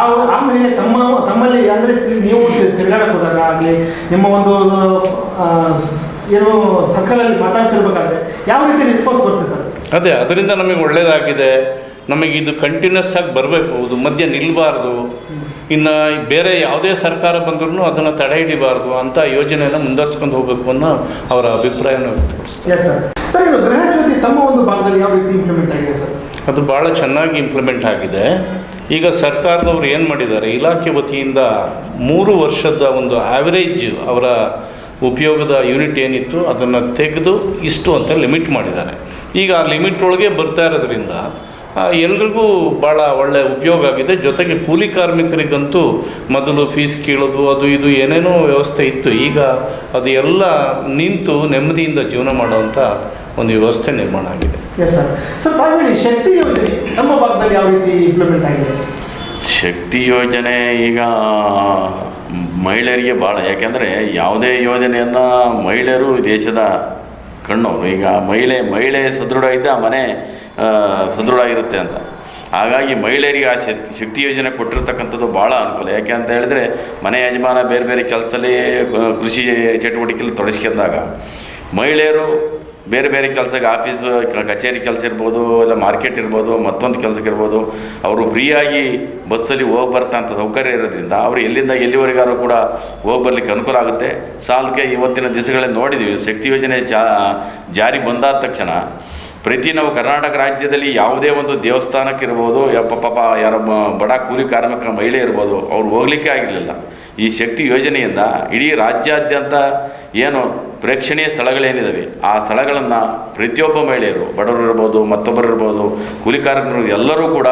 ಅವರು ಆ ಮಹಿಳೆ ತಮ್ಮ ತಮ್ಮಲ್ಲಿ ಅಂದರೆ ನೀವು ತಿರ್ಗಾಡಕ್ಕೆ ತಿರ್ಗಾಡಕ್ ಹೋದಾಗ ಆಗಲಿ ನಿಮ್ಮ ಒಂದು ಏನು ಸರ್ಕಲಲ್ಲಿ ಮಾತಾಡ್ತಿರ್ಬೇಕಾದ್ರೆ ಯಾವ ರೀತಿ ರೆಸ್ಪಾನ್ಸ್ ಬರುತ್ತೆ ಸರ್? ಅದೇ ಅದರಿಂದ ನಮಗೆ ಒಳ್ಳೆಯದಾಗಿದೆ ನಮಗೆ ಇದು ಕಂಟಿನ್ಯೂಸ್ ಆಗಿ ಬರಬೇಕು. ಇದು ಮಧ್ಯ ನಿಲ್ಲಬಾರ್ದು ಇನ್ನು ಬೇರೆ ಯಾವುದೇ ಸರ್ಕಾರ ಬಂದ್ರೂ ಅದನ್ನು ತಡೆ ಹಿಡಿಬಾರ್ದು ಅಂತ ಯೋಜನೆಯನ್ನು ಮುಂದುವರ್ಸ್ಕೊಂಡು ಹೋಗಬೇಕು ಅನ್ನೋ ಅವರ ಅಭಿಪ್ರಾಯವನ್ನು ವ್ಯಕ್ತಪಡಿಸ್ತಾರೆ ಎಸ್ ಸರ್ ಸರ್ ಇದು ಗೃಹ ತಮ್ಮ ಒಂದು ಭಾಗದಲ್ಲಿ ಯಾವ ರೀತಿ ಇಂಪ್ಲಿಮೆಂಟ್ ಆಗಿದೆ ಸರ್ ಅದು ಭಾಳ ಚೆನ್ನಾಗಿ ಇಂಪ್ಲಿಮೆಂಟ್ ಆಗಿದೆ. ಈಗ ಸರ್ಕಾರದವರು ಏನು ಮಾಡಿದ್ದಾರೆ? ಇಲಾಖೆ ವತಿಯಿಂದ ಮೂರು ವರ್ಷದ ಒಂದು ಆ್ಯಾವರೇಜ್ ಅವರ ಉಪಯೋಗದ ಯೂನಿಟ್ ಏನಿತ್ತು ಅದನ್ನು ತೆಗೆದು ಇಷ್ಟು ಅಂತ ಲಿಮಿಟ್ ಮಾಡಿದ್ದಾರೆ. ಈಗ ಆ ಲಿಮಿಟ್ ಒಳಗೆ ಬರ್ತಾ ಇರೋದ್ರಿಂದ ಎಲ್ರಿಗೂ ಭಾಳ ಒಳ್ಳೆ ಉಪಯೋಗ ಆಗಿದೆ. ಜೊತೆಗೆ ಕೂಲಿ ಕಾರ್ಮಿಕರಿಗಂತೂ ಮೊದಲು ಫೀಸ್ ಕೇಳೋದು ಅದು ಇದು ಏನೇನೋ ವ್ಯವಸ್ಥೆ ಇತ್ತು. ಈಗ ಅದು ಎಲ್ಲ ನಿಂತು ನೆಮ್ಮದಿಯಿಂದ ಜೀವನ ಮಾಡುವಂಥ ಒಂದು ವ್ಯವಸ್ಥೆ ನಿರ್ಮಾಣ ಆಗಿದೆ. ಎಸ್ ಸರ್ ಸರ್ ತಾವು ಹೇಳಿ ಶಕ್ತಿ ಯೋಜನೆ ನಮ್ಮ ಭಾಗದಲ್ಲಿ ಯಾವ ರೀತಿ ಇಂಪ್ಲಿಮೆಂಟ್ ಆಗಿದೆ? ಶಕ್ತಿ ಯೋಜನೆ ಈಗ ಮಹಿಳೆಯರಿಗೆ ಭಾಳ ಯಾಕೆಂದರೆ ಯಾವುದೇ ಯೋಜನೆಯನ್ನು ಮಹಿಳೆಯರು ದೇಶದ ಕಣ್ಣವರು ಈಗ ಮಹಿಳೆ ಮಹಿಳೆ ಸದೃಢ ಇದ್ದ ಮನೆ ಸದೃಢ ಇರುತ್ತೆ ಅಂತ. ಹಾಗಾಗಿ ಮಹಿಳೆಯರಿಗೆ ಆ ಶಕ್ತಿ ಶಕ್ತಿ ಯೋಜನೆ ಕೊಟ್ಟಿರ್ತಕ್ಕಂಥದ್ದು ಭಾಳ ಅನುಕೂಲ. ಯಾಕೆ ಅಂತ ಹೇಳಿದ್ರೆ ಮನೆ ಯಜಮಾನ ಬೇರೆ ಬೇರೆ ಕೆಲಸದಲ್ಲಿ ಕೃಷಿ ಚಟುವಟಿಕೆಯಲ್ಲಿ ತೊಡಗಿಸ್ಕೊಂಡಾಗ ಮಹಿಳೆಯರು ಬೇರೆ ಬೇರೆ ಕೆಲಸಕ್ಕೆ ಆಫೀಸ್ ಕಚೇರಿ ಕೆಲಸ ಇರ್ಬೋದು, ಇಲ್ಲ ಮಾರ್ಕೆಟ್ ಇರ್ಬೋದು, ಮತ್ತೊಂದು ಕೆಲಸಕ್ಕೆ ಇರ್ಬೋದು, ಅವರು ಫ್ರೀಯಾಗಿ ಬಸ್ಸಲ್ಲಿ ಹೋಗಿ ಬರ್ತಾ ಅಂತ ಸೌಕರ್ಯ ಇರೋದ್ರಿಂದ ಅವರು ಎಲ್ಲಿಂದ ಎಲ್ಲಿವರೆಗಾದ್ರೂ ಕೂಡ ಹೋಗಿ ಬರಲಿಕ್ಕೆ ಅನುಕೂಲ ಆಗುತ್ತೆ. ಸಾಲಕ್ಕೆ ಇವತ್ತಿನ ದಿವಸಗಳಲ್ಲಿ ನೋಡಿದ್ದೀವಿ ಶಕ್ತಿ ಯೋಜನೆ ಜಾರಿ ಬಂದಾದ ತಕ್ಷಣ ಪ್ರತಿ ನಾವು ಕರ್ನಾಟಕ ರಾಜ್ಯದಲ್ಲಿ ಯಾವುದೇ ಒಂದು ದೇವಸ್ಥಾನಕ್ಕೆ ಇರ್ಬೋದು ಪಾಪ ಯಾರ ಬಡ ಕೂಲಿ ಕಾರ್ಮಿಕ ಮಹಿಳೆ ಇರ್ಬೋದು, ಅವ್ರು ಹೋಗ್ಲಿಕ್ಕೆ ಆಗಿರಲಿಲ್ಲ. ಈ ಶಕ್ತಿ ಯೋಜನೆಯಿಂದ ಇಡೀ ರಾಜ್ಯಾದ್ಯಂತ ಏನು ಪ್ರೇಕ್ಷಣೀಯ ಸ್ಥಳಗಳೇನಿದ್ದಾವೆ ಆ ಸ್ಥಳಗಳನ್ನು ಪ್ರತಿಯೊಬ್ಬ ಮಹಿಳೆಯರು, ಬಡವರು ಇರ್ಬೋದು, ಮತ್ತೊಬ್ಬರು ಇರ್ಬೋದು, ಕೂಲಿ ಕಾರ್ಮಿಕರು ಎಲ್ಲರೂ ಕೂಡ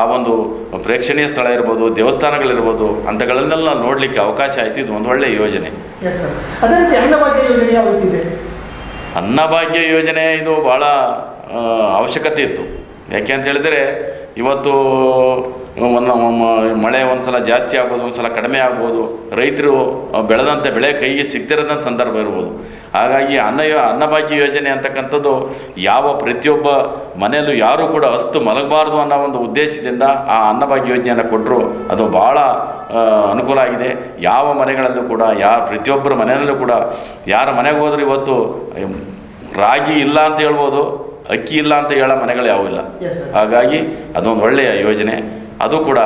ಆ ಒಂದು ಪ್ರೇಕ್ಷಣೀಯ ಸ್ಥಳ ಇರ್ಬೋದು, ದೇವಸ್ಥಾನಗಳಿರ್ಬೋದು ಅಂಥಗಳನ್ನೆಲ್ಲ ನೋಡಲಿಕ್ಕೆ ಅವಕಾಶ ಆಯಿತು. ಇದು ಒಂದು ಒಳ್ಳೆಯ ಯೋಜನೆ. ಅದೇ ರೀತಿ ಯೋಜನೆ ಅನ್ನಭಾಗ್ಯ ಯೋಜನೆ ಇದು ಭಾಳ ಅವಶ್ಯಕತೆ ಇತ್ತು. ಯಾಕೆ ಅಂತ ಹೇಳಿದರೆ, ಇವತ್ತು ಒಂದು ಮಳೆ ಒಂದು ಸಲ ಜಾಸ್ತಿ ಆಗ್ಬೋದು ಒಂದು ಸಲ ಕಡಿಮೆ ಆಗ್ಬೋದು, ರೈತರು ಬೆಳೆದಂಥ ಬೆಳೆ ಕೈಗೆ ಸಿಗ್ತಿರೋದಂಥ ಸಂದರ್ಭ ಇರ್ಬೋದು. ಹಾಗಾಗಿ ಅನ್ನ ಯೋ- ಅನ್ನಭಾಗ್ಯ ಯೋಜನೆ ಅಂತಕ್ಕಂಥದ್ದು ಯಾವ ಪ್ರತಿಯೊಬ್ಬ ಮನೆಯಲ್ಲೂ ಯಾರೂ ಕೂಡ ಅಸ್ತು ಮಲಗಬಾರ್ದು ಅನ್ನೋ ಒಂದು ಉದ್ದೇಶದಿಂದ ಆ ಅನ್ನಭಾಗ್ಯ ಯೋಜನೆಯನ್ನು ಕೊಟ್ಟರು ಅದು ಭಾಳ ಅನುಕೂಲ ಆಗಿದೆ. ಯಾವ ಮನೆಗಳಲ್ಲೂ ಕೂಡ ಯಾ ಪ್ರತಿಯೊಬ್ಬರ ಮನೆಯಲ್ಲೂ ಕೂಡ ಯಾರ ಮನೆಗೆ ಹೋದ್ರೆ ಇವತ್ತು ರಾಗಿ ಇಲ್ಲ ಅಂತ ಹೇಳ್ಬೋದು ಅಕ್ಕಿ ಇಲ್ಲ ಅಂತ ಹೇಳೋ ಮನೆಗಳು ಯಾವೂ ಇಲ್ಲ. ಹಾಗಾಗಿ ಅದೊಂದು ಒಳ್ಳೆಯ ಯೋಜನೆ. ಅದು ಕೂಡ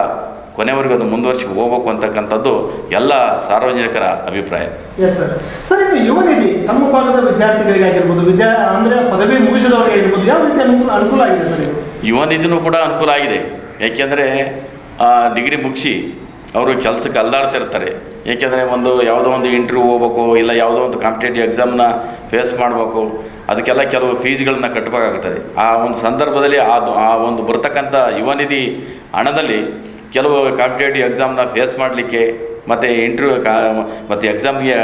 ಕೊನೆವರೆಗೂ ಅದು ಮುಂದುವರಿಸಿ ಹೋಗ್ಬೇಕು ಅಂತಕ್ಕಂಥದ್ದು ಎಲ್ಲ ಸಾರ್ವಜನಿಕರ ಅಭಿಪ್ರಾಯ. ಎಸ್ ಸರ್ ಸರ್ ಇನ್ನು ಯುವ ನಿಧಿ ತಮ್ಮ ಭಾಗದ ವಿದ್ಯಾರ್ಥಿಗಳಿಗಾಗಿರ್ಬೋದು ವಿದ್ಯಾ ಅಂದರೆ ಪದವಿ ಮುಗಿಸಿದವರಿಗಾಗಿರ್ಬೋದು ಯಾವ ರೀತಿ ಅನುಕೂಲ ಅನುಕೂಲ ಆಗಿದೆ ಸರ್ ಯುವ ನಿಧಿನೂ ಕೂಡ ಅನುಕೂಲ ಆಗಿದೆ. ಏಕೆಂದರೆ ಡಿಗ್ರಿ ಮುಗಿಸಿ ಅವರು ಕೆಲಸಕ್ಕೆ ಅಲ್ದಾಡ್ತಿರ್ತಾರೆ ಏಕೆಂದರೆ ಒಂದು ಯಾವುದೋ ಒಂದು ಇಂಟರ್ವ್ಯೂ ಹೋಗ್ಬೇಕು ಇಲ್ಲ ಯಾವುದೋ ಒಂದು ಕಾಂಪಿಟೇಟಿವ್ ಎಕ್ಸಾಮ್ನ ಫೇಸ್ ಮಾಡಬೇಕು ಅದಕ್ಕೆಲ್ಲ ಕೆಲವು ಫೀಸ್ಗಳನ್ನ ಕಟ್ಟಬೇಕಾಗುತ್ತದೆ ಆ ಒಂದು ಸಂದರ್ಭದಲ್ಲಿ ಆ ಒಂದು ಬರ್ತಕ್ಕಂಥ ಯುವ ನಿಧಿ ಹಣದಲ್ಲಿ ಕೆಲವು ಕಾಂಪಿಟೇಟಿವ್ ಎಕ್ಸಾಮ್ನ ಫೇಸ್ ಮಾಡಲಿಕ್ಕೆ ಮತ್ತು ಇಂಟರ್ವ್ಯೂ ಕಾ ಮತ್ತು ಎಕ್ಸಾಮ್ಗೆ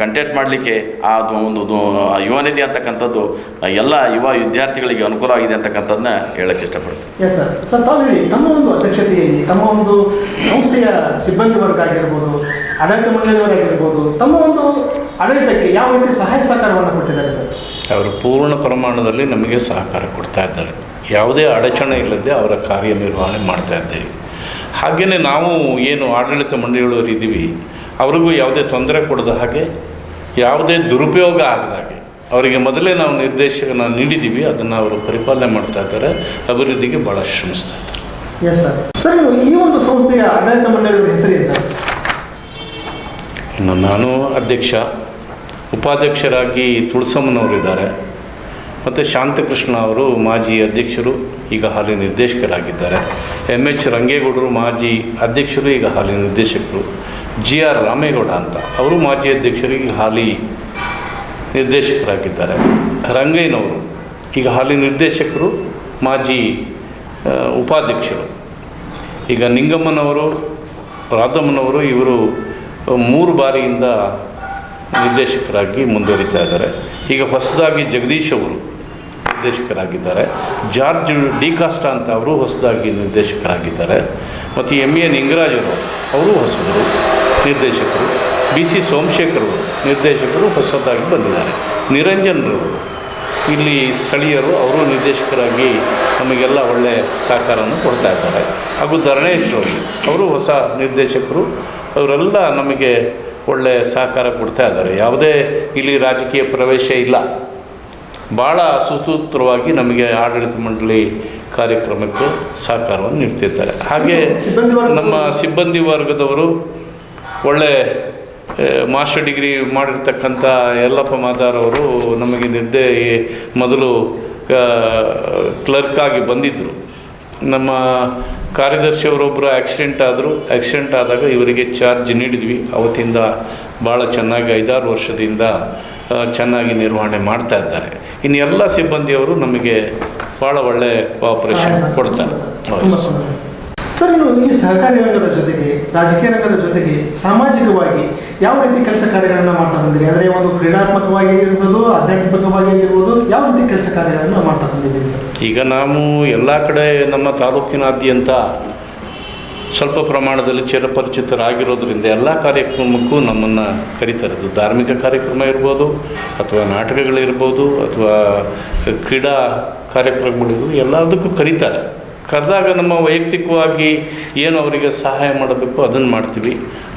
ಕಂಟೆಕ್ಟ್ ಮಾಡಲಿಕ್ಕೆ ಆ ಅದು ಒಂದು ಯುವನಿಧಿ ಆ ಯುವ ನಿಧಿ ಅಂತಕ್ಕಂಥದ್ದು ಎಲ್ಲ ಯುವ ವಿದ್ಯಾರ್ಥಿಗಳಿಗೆ ಅನುಕೂಲ ಆಗಿದೆ ಅಂತಕ್ಕಂಥದ್ದನ್ನ ಹೇಳಕ್ಕೆ ಇಷ್ಟಪಡ್ತೀನಿ. ಎಸ್ ಸರ್ ಸರ್ ತಾವು ಹೇಳಿ ತಮ್ಮ ಒಂದು ಅಧ್ಯಕ್ಷತೆಯಲ್ಲಿ ತಮ್ಮ ಒಂದು ಸಂಸ್ಥೆಯ ಸಿಬ್ಬಂದಿ ವರ್ಗ ಆಗಿರ್ಬೋದು ಆಡಳಿತ ಮಂಡಳಿಯವರಾಗಿರ್ಬೋದು ತಮ್ಮ ಒಂದು ಆಡಳಿತಕ್ಕೆ ಯಾವ ರೀತಿ ಸಹಾಯ ಸಹಕಾರವನ್ನು ಕೊಟ್ಟಿದ್ದಾರೆ ಸರ್? ಅವರು ಪೂರ್ಣ ಪ್ರಮಾಣದಲ್ಲಿ ನಮಗೆ ಸಹಕಾರ ಕೊಡ್ತಾ ಇದ್ದಾರೆ. ಯಾವುದೇ ಅಡಚಣೆ ಇಲ್ಲದೆ ಅವರ ಕಾರ್ಯನಿರ್ವಹಣೆ ಮಾಡ್ತಾ ಇದ್ದೇವೆ. ಹಾಗೆಯೇ ನಾವು ಏನು ಆಡಳಿತ ಮಂಡಳಿಗಳವರು ಇದ್ದೀವಿ ಅವ್ರಿಗೂ ಯಾವುದೇ ತೊಂದರೆ ಕೊಡದ ಹಾಗೆ ಯಾವುದೇ ದುರುಪಯೋಗ ಆಗದ ಹಾಗೆ ಅವರಿಗೆ ಮೊದಲೇ ನಾವು ನಿರ್ದೇಶನ ನೀಡಿದ್ದೀವಿ ಅದನ್ನು ಅವರು ಪರಿಪಾಲನೆ ಮಾಡ್ತಾ ಇದ್ದಾರೆ ಅಭಿವೃದ್ಧಿಗೆ ಭಾಳ ಶ್ರಮಿಸ್ತಾ ಇದ್ದಾರೆ. ಎಸ್ ಸರ್ ಸರ್ ಈ ಒಂದು ಸಂಸ್ಥೆಯ ಆಡಳಿತ ಮಂಡಳಿಯವರ ಹೆಸರೇನು ಸರ್ ಇನ್ನು ನಾನು ಅಧ್ಯಕ್ಷ ಉಪಾಧ್ಯಕ್ಷರಾಗಿ ತುಳಸಮ್ಮನವರಿದ್ದಾರೆ. ಮತ್ತು ಶಾಂತಕೃಷ್ಣ ಅವರು ಮಾಜಿ ಅಧ್ಯಕ್ಷರು ಈಗ ಹಾಲಿ ನಿರ್ದೇಶಕರಾಗಿದ್ದಾರೆ. ಎಂ ಎಚ್ ರಂಗೇಗೌಡರು ಮಾಜಿ ಅಧ್ಯಕ್ಷರು, ಈಗ ಹಾಲಿ ನಿರ್ದೇಶಕರು, ಜಿ ಆರ್ ರಾಮೇಗೌಡ ಅಂತ. ಅವರು ಮಾಜಿ ಅಧ್ಯಕ್ಷರು, ಈಗ ಹಾಲಿ ನಿರ್ದೇಶಕರಾಗಿದ್ದಾರೆ. ರಂಗಯ್ಯನವರು, ಈಗ ಹಾಲಿ ನಿರ್ದೇಶಕರು, ಮಾಜಿ ಉಪಾಧ್ಯಕ್ಷರು. ಈಗ ನಿಂಗಮ್ಮನವರು, ರಾಧಮ್ಮನವರು, ಇವರು ಮೂರು ಬಾರಿಯಿಂದ ನಿರ್ದೇಶಕರಾಗಿ ಮುಂದುವರಿತಾ ಇದ್ದಾರೆ. ಈಗ ಹೊಸದಾಗಿ ಜಗದೀಶ್ ಅವರು ನಿರ್ದೇಶಕರಾಗಿದ್ದಾರೆ. ಜಾರ್ಜ್ ಡಿ ಕಾಸ್ಟ ಅಂತ ಅವರು ಹೊಸದಾಗಿ ನಿರ್ದೇಶಕರಾಗಿದ್ದಾರೆ. ಮತ್ತು ಎಂ ಎ ನಿಂಗರಾಜರು ಅವರು ಹೊಸದರು ನಿರ್ದೇಶಕರು. ಬಿ ಸಿ ಸೋಮಶೇಖರ್ ಅವರು, ನಿರ್ದೇಶಕರು ಹೊಸದಾಗಿ ಬಂದಿದ್ದಾರೆ. ನಿರಂಜನ್ರವರು ಇಲ್ಲಿ ಸ್ಥಳೀಯರು, ಅವರು ನಿರ್ದೇಶಕರಾಗಿ ನಮಗೆಲ್ಲ ಒಳ್ಳೆಯ ಸಹಕಾರವನ್ನು ಕೊಡ್ತಾ ಇದ್ದಾರೆ. ಹಾಗೂ ಧರಣೇಶ್ವರು ಅವರು ಹೊಸ ನಿರ್ದೇಶಕರು. ಅವರೆಲ್ಲ ನಮಗೆ ಒಳ್ಳೆಯ ಸಹಕಾರ ಕೊಡ್ತಾ ಇದ್ದಾರೆ. ಯಾವುದೇ ಇಲ್ಲಿ ರಾಜಕೀಯ ಪ್ರವೇಶ ಇಲ್ಲ. ಭಾಳ ಸುಸೂತ್ರವಾಗಿ ನಮಗೆ ಆಡಳಿತ ಮಂಡಳಿ ಕಾರ್ಯಕ್ರಮಕ್ಕೆ ಸಹಕಾರವನ್ನು ನೀಡ್ತಿದ್ದಾರೆ. ಹಾಗೆ ನಮ್ಮ ಸಿಬ್ಬಂದಿ ವರ್ಗದವರು ಒಳ್ಳೆ ಮಾಸ್ಟರ್ ಡಿಗ್ರಿ ಮಾಡಿರ್ತಕ್ಕಂಥ ಯಲ್ಲಪ್ಪ ಮಾದಾರ್ ಅವರು ನಮಗೆ ನಿರ್ದೇ ಮೊದಲು ಕ್ಲರ್ಕ್ ಆಗಿ ಬಂದಿದ್ದರು ನಮ್ಮ ಕಾರ್ಯದರ್ಶಿಯವರೊಬ್ಬರು ಆಕ್ಸಿಡೆಂಟ್ ಆದರು. ಆಕ್ಸಿಡೆಂಟ್ ಆದಾಗ ಇವರಿಗೆ ಚಾರ್ಜ್ ನೀಡಿದ್ವಿ. ಅವತ್ತಿಂದ ಭಾಳ ಚೆನ್ನಾಗಿ ಐದಾರು ವರ್ಷದಿಂದ ಚೆನ್ನಾಗಿ ನಿರ್ವಹಣೆ ಮಾಡ್ತಾ ಇದ್ದಾರೆ. ಇನ್ನು ಎಲ್ಲ ಸಿಬ್ಬಂದಿಯವರು ನಮಗೆ ಭಾಳ ಒಳ್ಳೆ ಕೋಆಪರೇಷನ್ ಕೊಡ್ತಾರೆ. ಸರ್ ಈ ಸಹಕಾರಿ ರಂಗದ ಜೊತೆಗೆ ರಾಜಕೀಯ ರಂಗದ ಜೊತೆಗೆ ಸಾಮಾಜಿಕವಾಗಿ ಯಾವ ರೀತಿ ಕೆಲಸ ಕಾರ್ಯಗಳನ್ನು ಮಾಡ್ತಾ ಬಂದಿರಿ? ಅಂದರೆ ಒಂದು ಕ್ರೀಡಾತ್ಮಕವಾಗಿ ಆಗಿರ್ಬೋದು ಆಧ್ಯಾತ್ಮಿಕವಾಗಿ ಆಗಿರ್ಬೋದು ಯಾವ ರೀತಿ ಕೆಲಸ ಕಾರ್ಯಗಳನ್ನು ಮಾಡ್ತಾ ಬಂದಿದ್ದೀರಿ ಸರ್? ಈಗ ನಾವು ಎಲ್ಲ ಕಡೆ ನಮ್ಮ ತಾಲೂಕಿನಾದ್ಯಂತ ಸ್ವಲ್ಪ ಪ್ರಮಾಣದಲ್ಲಿ ಚಿರಪರಿಚಿತರಾಗಿರೋದ್ರಿಂದ ಎಲ್ಲ ಕಾರ್ಯಕ್ರಮಕ್ಕೂ ನಮ್ಮನ್ನು ಕರೀತಾರೆ. ಅದು ಧಾರ್ಮಿಕ ಕಾರ್ಯಕ್ರಮ ಇರ್ಬೋದು, ಅಥವಾ ನಾಟಕಗಳಿರ್ಬೋದು ಅಥವಾ ಕ್ರೀಡಾ ಕಾರ್ಯಕ್ರಮಗಳಿರ್ಬೋದು, ಎಲ್ಲದಕ್ಕೂ ಕರೀತಾರೆ. ಕರೆದಾಗ ನಮ್ಮ ವೈಯಕ್ತಿಕವಾಗಿ ಏನು ಅವರಿಗೆ ಸಹಾಯ ಮಾಡಬೇಕು ಅದನ್ನು ಮಾಡ್ತೀವಿ.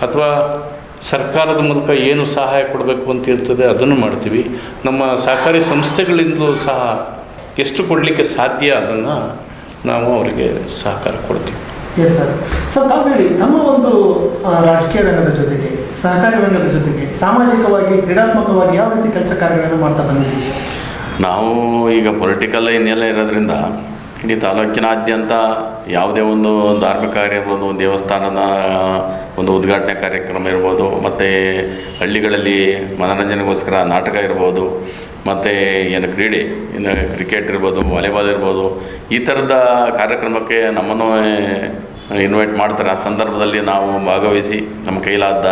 ಅಥವಾ ಸರ್ಕಾರದ ಮೂಲಕ ಏನು ಸಹಾಯ ಕೊಡಬೇಕು ಅಂತ ಇರ್ತದೆ ಅದನ್ನು ಮಾಡ್ತೀವಿ. ನಮ್ಮ ಸಹಕಾರಿ ಸಂಸ್ಥೆಗಳಿಂದಲೂ ಸಹ ಎಷ್ಟು ಕೊಡಲಿಕ್ಕೆ ಸಾಧ್ಯ ಅದನ್ನು ನಾವು ಅವರಿಗೆ ಸಹಕಾರ ಕೊಡ್ತೀವಿ. ಎಸ್ ಸರ್ ಸರ್ ತಾವು ಹೇಳಿ, ತಮ್ಮ ಒಂದು ರಾಜಕೀಯ ರಂಗದ ಜೊತೆಗೆ, ಸಹಕಾರಿ ರಂಗದ ಜೊತೆಗೆ, ಸಾಮಾಜಿಕವಾಗಿ, ಕ್ರೀಡಾತ್ಮಕವಾಗಿ ಯಾವ ರೀತಿ ಕೆಲಸ ಕಾರ್ಯಗಳನ್ನು ಮಾಡ್ತಾ ಬಂದಿದ್ದೀವಿ ನಾವು ಈಗ ಪೊಲಿಟಿಕಲ್ ಇನ್ನೆಲ್ಲ ಇರೋದ್ರಿಂದ, ಇಡೀ ತಾಲೂಕಿನಾದ್ಯಂತ ಯಾವುದೇ ಒಂದು ಧಾರ್ಮಿಕ ಕಾರ್ಯ ಒಂದು ದೇವಸ್ಥಾನದ ಒಂದು ಉದ್ಘಾಟನೆ ಕಾರ್ಯಕ್ರಮ ಇರ್ಬೋದು, ಮತ್ತು ಹಳ್ಳಿಗಳಲ್ಲಿ ಮನೋರಂಜನೆಗೋಸ್ಕರ ನಾಟಕ ಇರ್ಬೋದು, ಮತ್ತು ಏನು ಕ್ರೀಡೆ, ಇನ್ನು ಕ್ರಿಕೆಟ್ ಇರ್ಬೋದು, ವಾಲಿಬಾಲ್ ಇರ್ಬೋದು, ಈ ಥರದ ಕಾರ್ಯಕ್ರಮಕ್ಕೆ ನಮ್ಮನ್ನು ಇನ್ವೈಟ್ ಮಾಡ್ತಾರೆ. ಆ ಸಂದರ್ಭದಲ್ಲಿ ನಾವು ಭಾಗವಹಿಸಿ ನಮ್ಮ ಕೈಲಾದ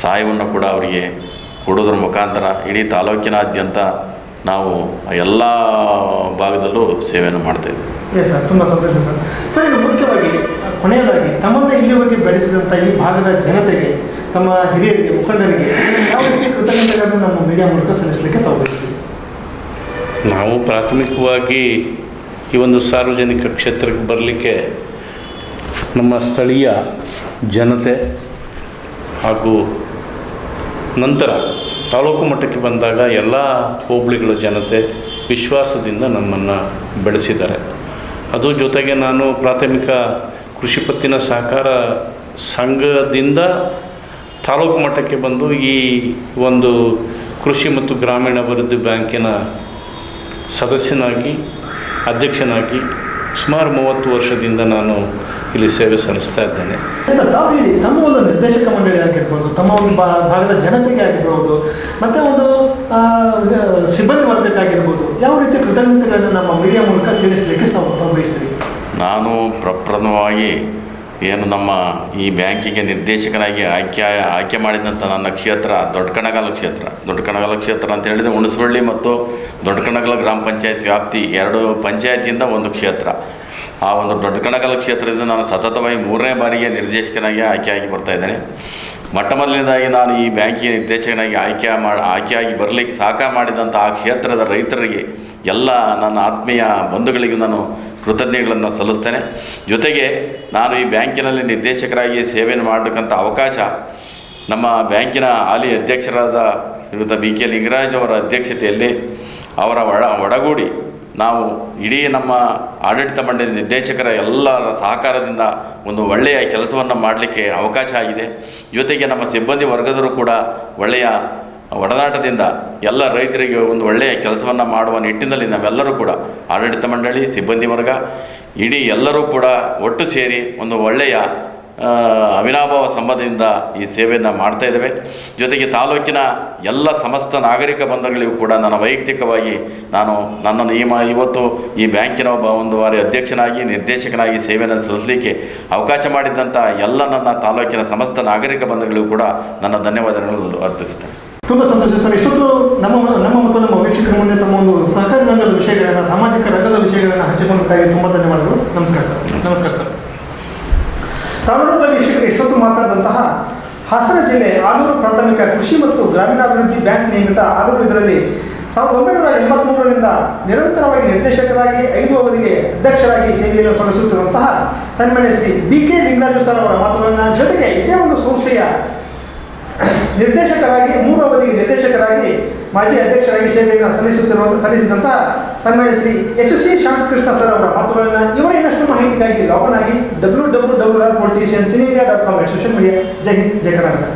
ಸಹಾಯವನ್ನು ಕೂಡ ಅವರಿಗೆ ಕೊಡೋದ್ರ ಮುಖಾಂತರ ಇಡೀ ತಾಲೂಕಿನಾದ್ಯಂತ ನಾವು ಎಲ್ಲ ಭಾಗದಲ್ಲೂ ಸೇವೆಯನ್ನು ಮಾಡ್ತಾಯಿದ್ದೀವಿ ಎಸ್ ಸರ್, ತುಂಬ ಸಂತೋಷ ಸರ್. ಸರ್ ಇದು ಮುಖ್ಯವಾಗಿ, ಕೊನೆಯದಾಗಿ, ತಮ್ಮನ್ನ ಇಲ್ಲಿವರೆಗೆ ಬೆಳೆಸಿದಂಥ ಈ ಭಾಗದ ಜನತೆಗೆ, ತಮ್ಮ ಹಿರಿಯರಿಗೆ, ಮುಖಂಡರಿಗೆ ಯಾವ ರೀತಿ ಕೃತಜ್ಞತೆಗಳನ್ನು ನಮ್ಮ ಮೀಡಿಯಾ ಮೂಲಕ ಸಲ್ಲಿಸಲಿಕ್ಕೆ ತಾವು ನಾವು ಪ್ರಾಥಮಿಕವಾಗಿ ಈ ಒಂದು ಸಾರ್ವಜನಿಕ ಕ್ಷೇತ್ರಕ್ಕೆ ಬರಲಿಕ್ಕೆ ನಮ್ಮ ಸ್ಥಳೀಯ ಜನತೆ ಹಾಗೂ ನಂತರ ತಾಲೂಕು ಮಟ್ಟಕ್ಕೆ ಬಂದಾಗ ಎಲ್ಲ ಹೋಬಳಿಗಳ ಜನತೆ ವಿಶ್ವಾಸದಿಂದ ನಮ್ಮನ್ನು ಬೆಳೆಸಿದ್ದಾರೆ. ಅದು ಜೊತೆಗೆ ನಾನು ಪ್ರಾಥಮಿಕ ಕೃಷಿ ಪತ್ತಿನ ಸಹಕಾರ ಸಂಘದಿಂದ ತಾಲೂಕು ಮಟ್ಟಕ್ಕೆ ಬಂದು ಈ ಒಂದು ಕೃಷಿ ಮತ್ತು ಗ್ರಾಮೀಣ ಅಭಿವೃದ್ಧಿ ಬ್ಯಾಂಕಿನ ಸದಸ್ಯನಾಗಿ, ಅಧ್ಯಕ್ಷನಾಗಿ ಸುಮಾರು ಮೂವತ್ತು ವರ್ಷದಿಂದ ನಾನು ಇಲ್ಲಿ ಸೇವೆ ಸಲ್ಲಿಸ್ತಾ ಇದ್ದೇನೆ. ಸರ್ ತಾವು ಹೇಳಿ ತಮ್ಮ ಒಂದು ನಿರ್ದೇಶಕ ಮಂಡಳಿ ಆಗಿರ್ಬೋದು ತಮ್ಮ ಒಂದು ಭಾಗದ ಜನತೆಗೆ ಆಗಿರ್ಬೋದು ಮತ್ತೆ ಒಂದು ಸಿಬ್ಬಂದಿ ವರ್ಗಕ್ಕಾಗಿರ್ಬೋದು ಯಾವ ರೀತಿ ಕೃತಜ್ಞತೆಗಳನ್ನು ನಮ್ಮ ಮೀಡಿಯಾ ಮೂಲಕ ತಿಳಿಸಲಿಕ್ಕೆ ತಾವು ಬಯಸ್ತೀರಿ ನಾನು ಪ್ರಪ್ರಥಮವಾಗಿ ಏನು ನಮ್ಮ ಈ ಬ್ಯಾಂಕಿಗೆ ನಿರ್ದೇಶಕನಾಗಿ ಆಯ್ಕೆ ಆಯ್ಕೆ ಮಾಡಿದಂಥ ನನ್ನ ಕ್ಷೇತ್ರ ದೊಡ್ಡಕಣಗಾಲ ಕ್ಷೇತ್ರ. ದೊಡ್ಡಕಣಗಾಲ ಕ್ಷೇತ್ರ ಅಂತ ಹೇಳಿದರೆ ಹುಣಸವಳ್ಳಿ ಮತ್ತು ದೊಡ್ಡಕಣಗಾಲ ಗ್ರಾಮ ಪಂಚಾಯತ್ ವ್ಯಾಪ್ತಿ ಎರಡು ಪಂಚಾಯತಿಯಿಂದ ಒಂದು ಕ್ಷೇತ್ರ. ಆ ಒಂದು ದೊಡ್ಡ ಕಣಕಲ ಕ್ಷೇತ್ರದಿಂದ ನಾನು ಸತತವಾಗಿ ಮೂರನೇ ಬಾರಿಗೆ ನಿರ್ದೇಶಕನಾಗಿ ಆಯ್ಕೆಯಾಗಿ ಬರ್ತಾ ಇದ್ದೇನೆ. ಮೊಟ್ಟ ಮೊದಲನೇದಾಗಿ ನಾನು ಈ ಬ್ಯಾಂಕಿನ ನಿರ್ದೇಶಕನಾಗಿ ಆಯ್ಕೆ ಮಾಡಿ ಆಯ್ಕೆಯಾಗಿ ಬರಲಿಕ್ಕೆ ಸಹಕಾರ ಮಾಡಿದಂಥ ಆ ಕ್ಷೇತ್ರದ ರೈತರಿಗೆ ಎಲ್ಲ ನನ್ನ ಆತ್ಮೀಯ ಬಂಧುಗಳಿಗೆ ನಾನು ಕೃತಜ್ಞತೆಗಳನ್ನು ಸಲ್ಲಿಸ್ತೇನೆ. ಜೊತೆಗೆ ನಾನು ಈ ಬ್ಯಾಂಕಿನಲ್ಲಿ ನಿರ್ದೇಶಕರಾಗಿ ಸೇವೆಯನ್ನು ಮಾಡತಕ್ಕಂಥ ಅವಕಾಶ ನಮ್ಮ ಬ್ಯಾಂಕಿನ ಹಾಲಿ ಅಧ್ಯಕ್ಷರಾದ ಶ್ರೀಯುತ ಬಿ ಕೆ ಲಿಂಗರಾಜ್ ಅವರ ಅಧ್ಯಕ್ಷತೆಯಲ್ಲಿ ಅವರ ಒಡ ಒಡಗೂಡಿ ನಾವು ಇಡೀ ನಮ್ಮ ಆಡಳಿತ ಮಂಡಳಿ ನಿರ್ದೇಶಕರ ಎಲ್ಲರ ಸಹಕಾರದಿಂದ ಒಂದು ಒಳ್ಳೆಯ ಕೆಲಸವನ್ನು ಮಾಡಲಿಕ್ಕೆ ಅವಕಾಶ ಆಗಿದೆ. ಜೊತೆಗೆ ನಮ್ಮ ಸಿಬ್ಬಂದಿ ವರ್ಗದರೂ ಕೂಡ ಒಳ್ಳೆಯ ಒಡನಾಟದಿಂದ ಎಲ್ಲ ರೈತರಿಗೆ ಒಂದು ಒಳ್ಳೆಯ ಕೆಲಸವನ್ನು ಮಾಡುವ ನಿಟ್ಟಿನಲ್ಲಿ ನಾವೆಲ್ಲರೂ ಕೂಡ ಆಡಳಿತ ಮಂಡಳಿ, ಸಿಬ್ಬಂದಿ ವರ್ಗ, ಇಡೀ ಎಲ್ಲರೂ ಕೂಡ ಒಟ್ಟು ಸೇರಿ ಒಂದು ಒಳ್ಳೆಯ ಅವಿನಾಭಾವ ಸಂಬಂಧದಿಂದ ಈ ಸೇವೆಯನ್ನು ಮಾಡ್ತಾ ಇದ್ದೇವೆ. ಜೊತೆಗೆ ತಾಲೂಕಿನ ಎಲ್ಲ ಸಮಸ್ತ ನಾಗರಿಕ ಬಂಧುಗಳಿಗೂ ಕೂಡ ನನ್ನ ವೈಯಕ್ತಿಕವಾಗಿ ನಾನು ನನ್ನನ್ನು ಈ ಮ ಇವತ್ತು ಈ ಬ್ಯಾಂಕಿನ ಒಬ್ಬ ಒಂದು ಬಾರಿ ಅಧ್ಯಕ್ಷನಾಗಿ ನಿರ್ದೇಶಕನಾಗಿ ಸೇವೆಯನ್ನು ಸಲ್ಲಿಸಲಿಕ್ಕೆ ಅವಕಾಶ ಮಾಡಿದ್ದಂಥ ಎಲ್ಲ ನನ್ನ ತಾಲೂಕಿನ ಸಮಸ್ತ ನಾಗರಿಕ ಬಂಧುಗಳಿಗೂ ಕೂಡ ನನ್ನ ಧನ್ಯವಾದಗಳನ್ನು ಅರ್ಪಿಸ್ತೇನೆ ತುಂಬ ಸಂತೋಷ ಸರ್. ಇಷ್ಟೊತ್ತು ನಮ್ಮ ನಮ್ಮ ಮತ್ತು ನಮ್ಮ ವೀಕ್ಷಕರ ಮುಂದೆ ತಮ್ಮ ಒಂದು ಸಹಕಾರಿ ರಂಗದ ವಿಷಯಗಳನ್ನು ಸಾಮಾಜಿಕ ರಂಗದ ವಿಷಯಗಳನ್ನು ಹಂಚಿಕೊಂಡಕ್ಕಾಗಿ ತುಂಬ ಧನ್ಯವಾದಗಳು. ನಮಸ್ಕಾರ ಸರ್. ನಮಸ್ಕಾರ ಸರ್. ತಾಲೂಕದ ವೀಕ್ಷಕರು ಇಷ್ಟೊತ್ತು ಮಾತಾಡಿದಂತಹ ಹಾಸನ ಜಿಲ್ಲೆ ಆಲೂರು ಪ್ರಾಥಮಿಕ ಕೃಷಿ ಮತ್ತು ಗ್ರಾಮೀಣಾಭಿವೃದ್ಧಿ ಬ್ಯಾಂಕ್ ನಿಯಮಿತ ಆಲೂರು ಇದರಲ್ಲಿ ಸಾವಿರದ ಒಂಬೈನೂರ ಎಂಬತ್ಮೂರರಿಂದ ನಿರಂತರವಾಗಿ ನಿರ್ದೇಶಕರಾಗಿ, ಐದು ಅವಧಿಗೆ ಅಧ್ಯಕ್ಷರಾಗಿ ಸೇವೆಯನ್ನು ಸಲ್ಲಿಸುತ್ತಿರುವಂತಹ ಸನ್ಮಾನ್ಯ Shri B K Lingaraju sir ಅವರ ಮಾತುಗಳನ್ನು ಜೊತೆಗೆ ಇದೇ ಒಂದು ಸಂಸ್ಥೆಯ ನಿರ್ದೇಶಕರಾಗಿ, ಮೂರು ಅವಧಿಗೆ ನಿರ್ದೇಶಕರಾಗಿ ಮಾಜಿ ಅಧ್ಯಕ್ಷರಾಗಿ ಸೇವೆಯನ್ನು ಸಲ್ಲಿಸುತ್ತಿರುವ ಸಲ್ಲಿಸಿದಂತ ಸನ್ಮಾನ್ಯ Shri H C Shanthakrishna sir ಅವರ ಮಾತುಗಳನ್ನು ಇವರ ಇನ್ನಷ್ಟು ಮಾಹಿತಿಗಾಗಿ ಲಾಗನ್ ಆಗಿ W W W R politician s India dot com social media ಜೈ ಹಿಂದ್, ಜೈ ಕರ್ನಾಟಕ.